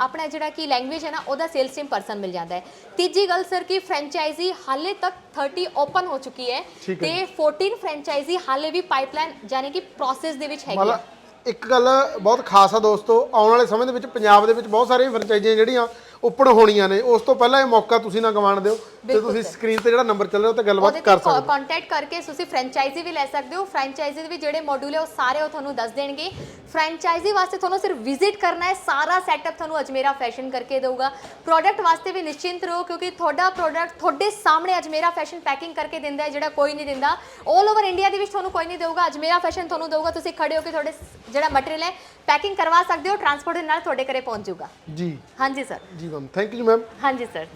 ਆਪਣਾ ਜਿਹੜਾ ਕਿ ਲੈਂਗੁਏਜ ਹੈ ਨਾ ਉਹਦਾ ਸੇਲਸ ਟੀਮ ਪਰਸਨ ਮਿਲ ਜਾਂਦਾ ਹੈ। ਤੀਜੀ ਗੱਲ ਸਰ ਕਿ ਫਰੈਂਚਾਈਜ਼ੀ ਹਾਲੇ ਤੱਕ 30 ਓਪਨ ਹੋ ਚੁੱਕੀ ਹੈ ਤੇ 14 ਫਰੈਂਚਾਈਜ਼ੀ ਹਾਲੇ ਵੀ ਪਾਈਪਲਾਈਨ ਯਾਨੀ ਕਿ ਪ੍ਰੋਸੈਸ ਦੇ ਵਿੱਚ ਹੈਗੀ ਹੈ ਇੱਕ ਗੱਲ ਬਹੁਤ ਖਾਸ ਆ ਦੋਸਤੋ ਆਉਣ ਵਾਲੇ ਸਮੇਂ ਦੇ ਵਿੱਚ ਪੰਜਾਬ ਦੇ ਵਿੱਚ ਬਹੁਤ ਸਾਰੀਆਂ ਫਰੈਂਚਾਈਜ਼ੀਆਂ ਜਿਹੜੀਆਂ ਓਪਨ ਹੋਣੀਆਂ ਨੇ ਉਸ ਤੋਂ ਪਹਿਲਾਂ ਇਹ ਮੌਕਾ ਤੁਸੀਂ ਨਾ ਗਵਾਣ ਦਿਓ ਤੇ ਤੁਸੀਂ। ਸਕਰੀਨ ਤੇ ਜਿਹੜਾ ਨੰਬਰ ਚੱਲ ਰਿਹਾ ਉਹ ਤੇ ਗੱਲਬਾਤ ਕਰ ਸਕਦੇ ਹੋ। ਕੰਟੈਕਟ ਕਰਕੇ ਤੁਸੀਂ ਫਰੈਂਚਾਈਜ਼ੀ ਵੀ ਲੈ ਸਕਦੇ ਹੋ। ਫਰੈਂਚਾਈਜ਼ੀ ਦੇ ਵੀ ਜਿਹੜੇ ਮੋਡਿਊਲ ਹੈ ਉਹ ਸਾਰੇ ਉਹ ਤੁਹਾਨੂੰ ਦੱਸ ਦੇਣਗੇ। ਫਰੈਂਚਾਈਜ਼ੀ ਵਾਸਤੇ ਤੁਹਾਨੂੰ ਸਿਰਫ ਵਿਜ਼ਿਟ ਕਰਨਾ ਹੈ। ਸਾਰਾ ਸੈਟਅਪ ਤੁਹਾਨੂੰ ਅਜਮੇਰਾ ਫੈਸ਼ਨ ਕਰਕੇ ਦੇਊਗਾ। ਪ੍ਰੋਡਕਟ ਵਾਸਤੇ ਵੀ ਨਿਸ਼ਚਿੰਤ ਰਹੋ ਕਿਉਂਕਿ ਤੁਹਾਡਾ ਪ੍ਰੋਡਕਟ ਤੁਹਾਡੇ ਸਾਹਮਣੇ ਅਜਮੇਰਾ ਫੈਸ਼ਨ ਪੈਕਿੰਗ ਕਰਕੇ ਦਿੰਦਾ ਹੈ ਜਿਹੜਾ ਕੋਈ ਨਹੀਂ ਦਿੰਦਾ। 올 ਓਵਰ ਇੰਡੀਆ ਦੇ ਵਿੱਚ ਤੁਹਾਨੂੰ ਕੋਈ ਨਹੀਂ ਦੇਊਗਾ। ਅਜਮੇਰਾ ਫੈਸ਼ਨ ਤੁਹਾਨੂੰ ਦੇਊਗਾ। ਤੁਸੀਂ ਖੜੇ ਹੋ ਕੇ ਤੁਹਾਡੇ ਜਿਹੜਾ ਮਟੀਰੀਅਲ ਹੈ ਪੈਕਿੰਗ ਕਰਵਾ ਸਕਦੇ ਹੋ। ਟਰਾਂਸਪੋਰਟ ਦੇ ਨਾਲ ਤੁਹਾਡੇ ਘਰੇ ਪਹੁੰਚ ਜਾਊਗਾ। ਜੀ। ਹਾਂਜੀ ਸਰ ਜੀ ਮੈਮ ਥੈਂਕ ਯੂ ਮੈਮ ਹਾਂਜੀ ਸਰ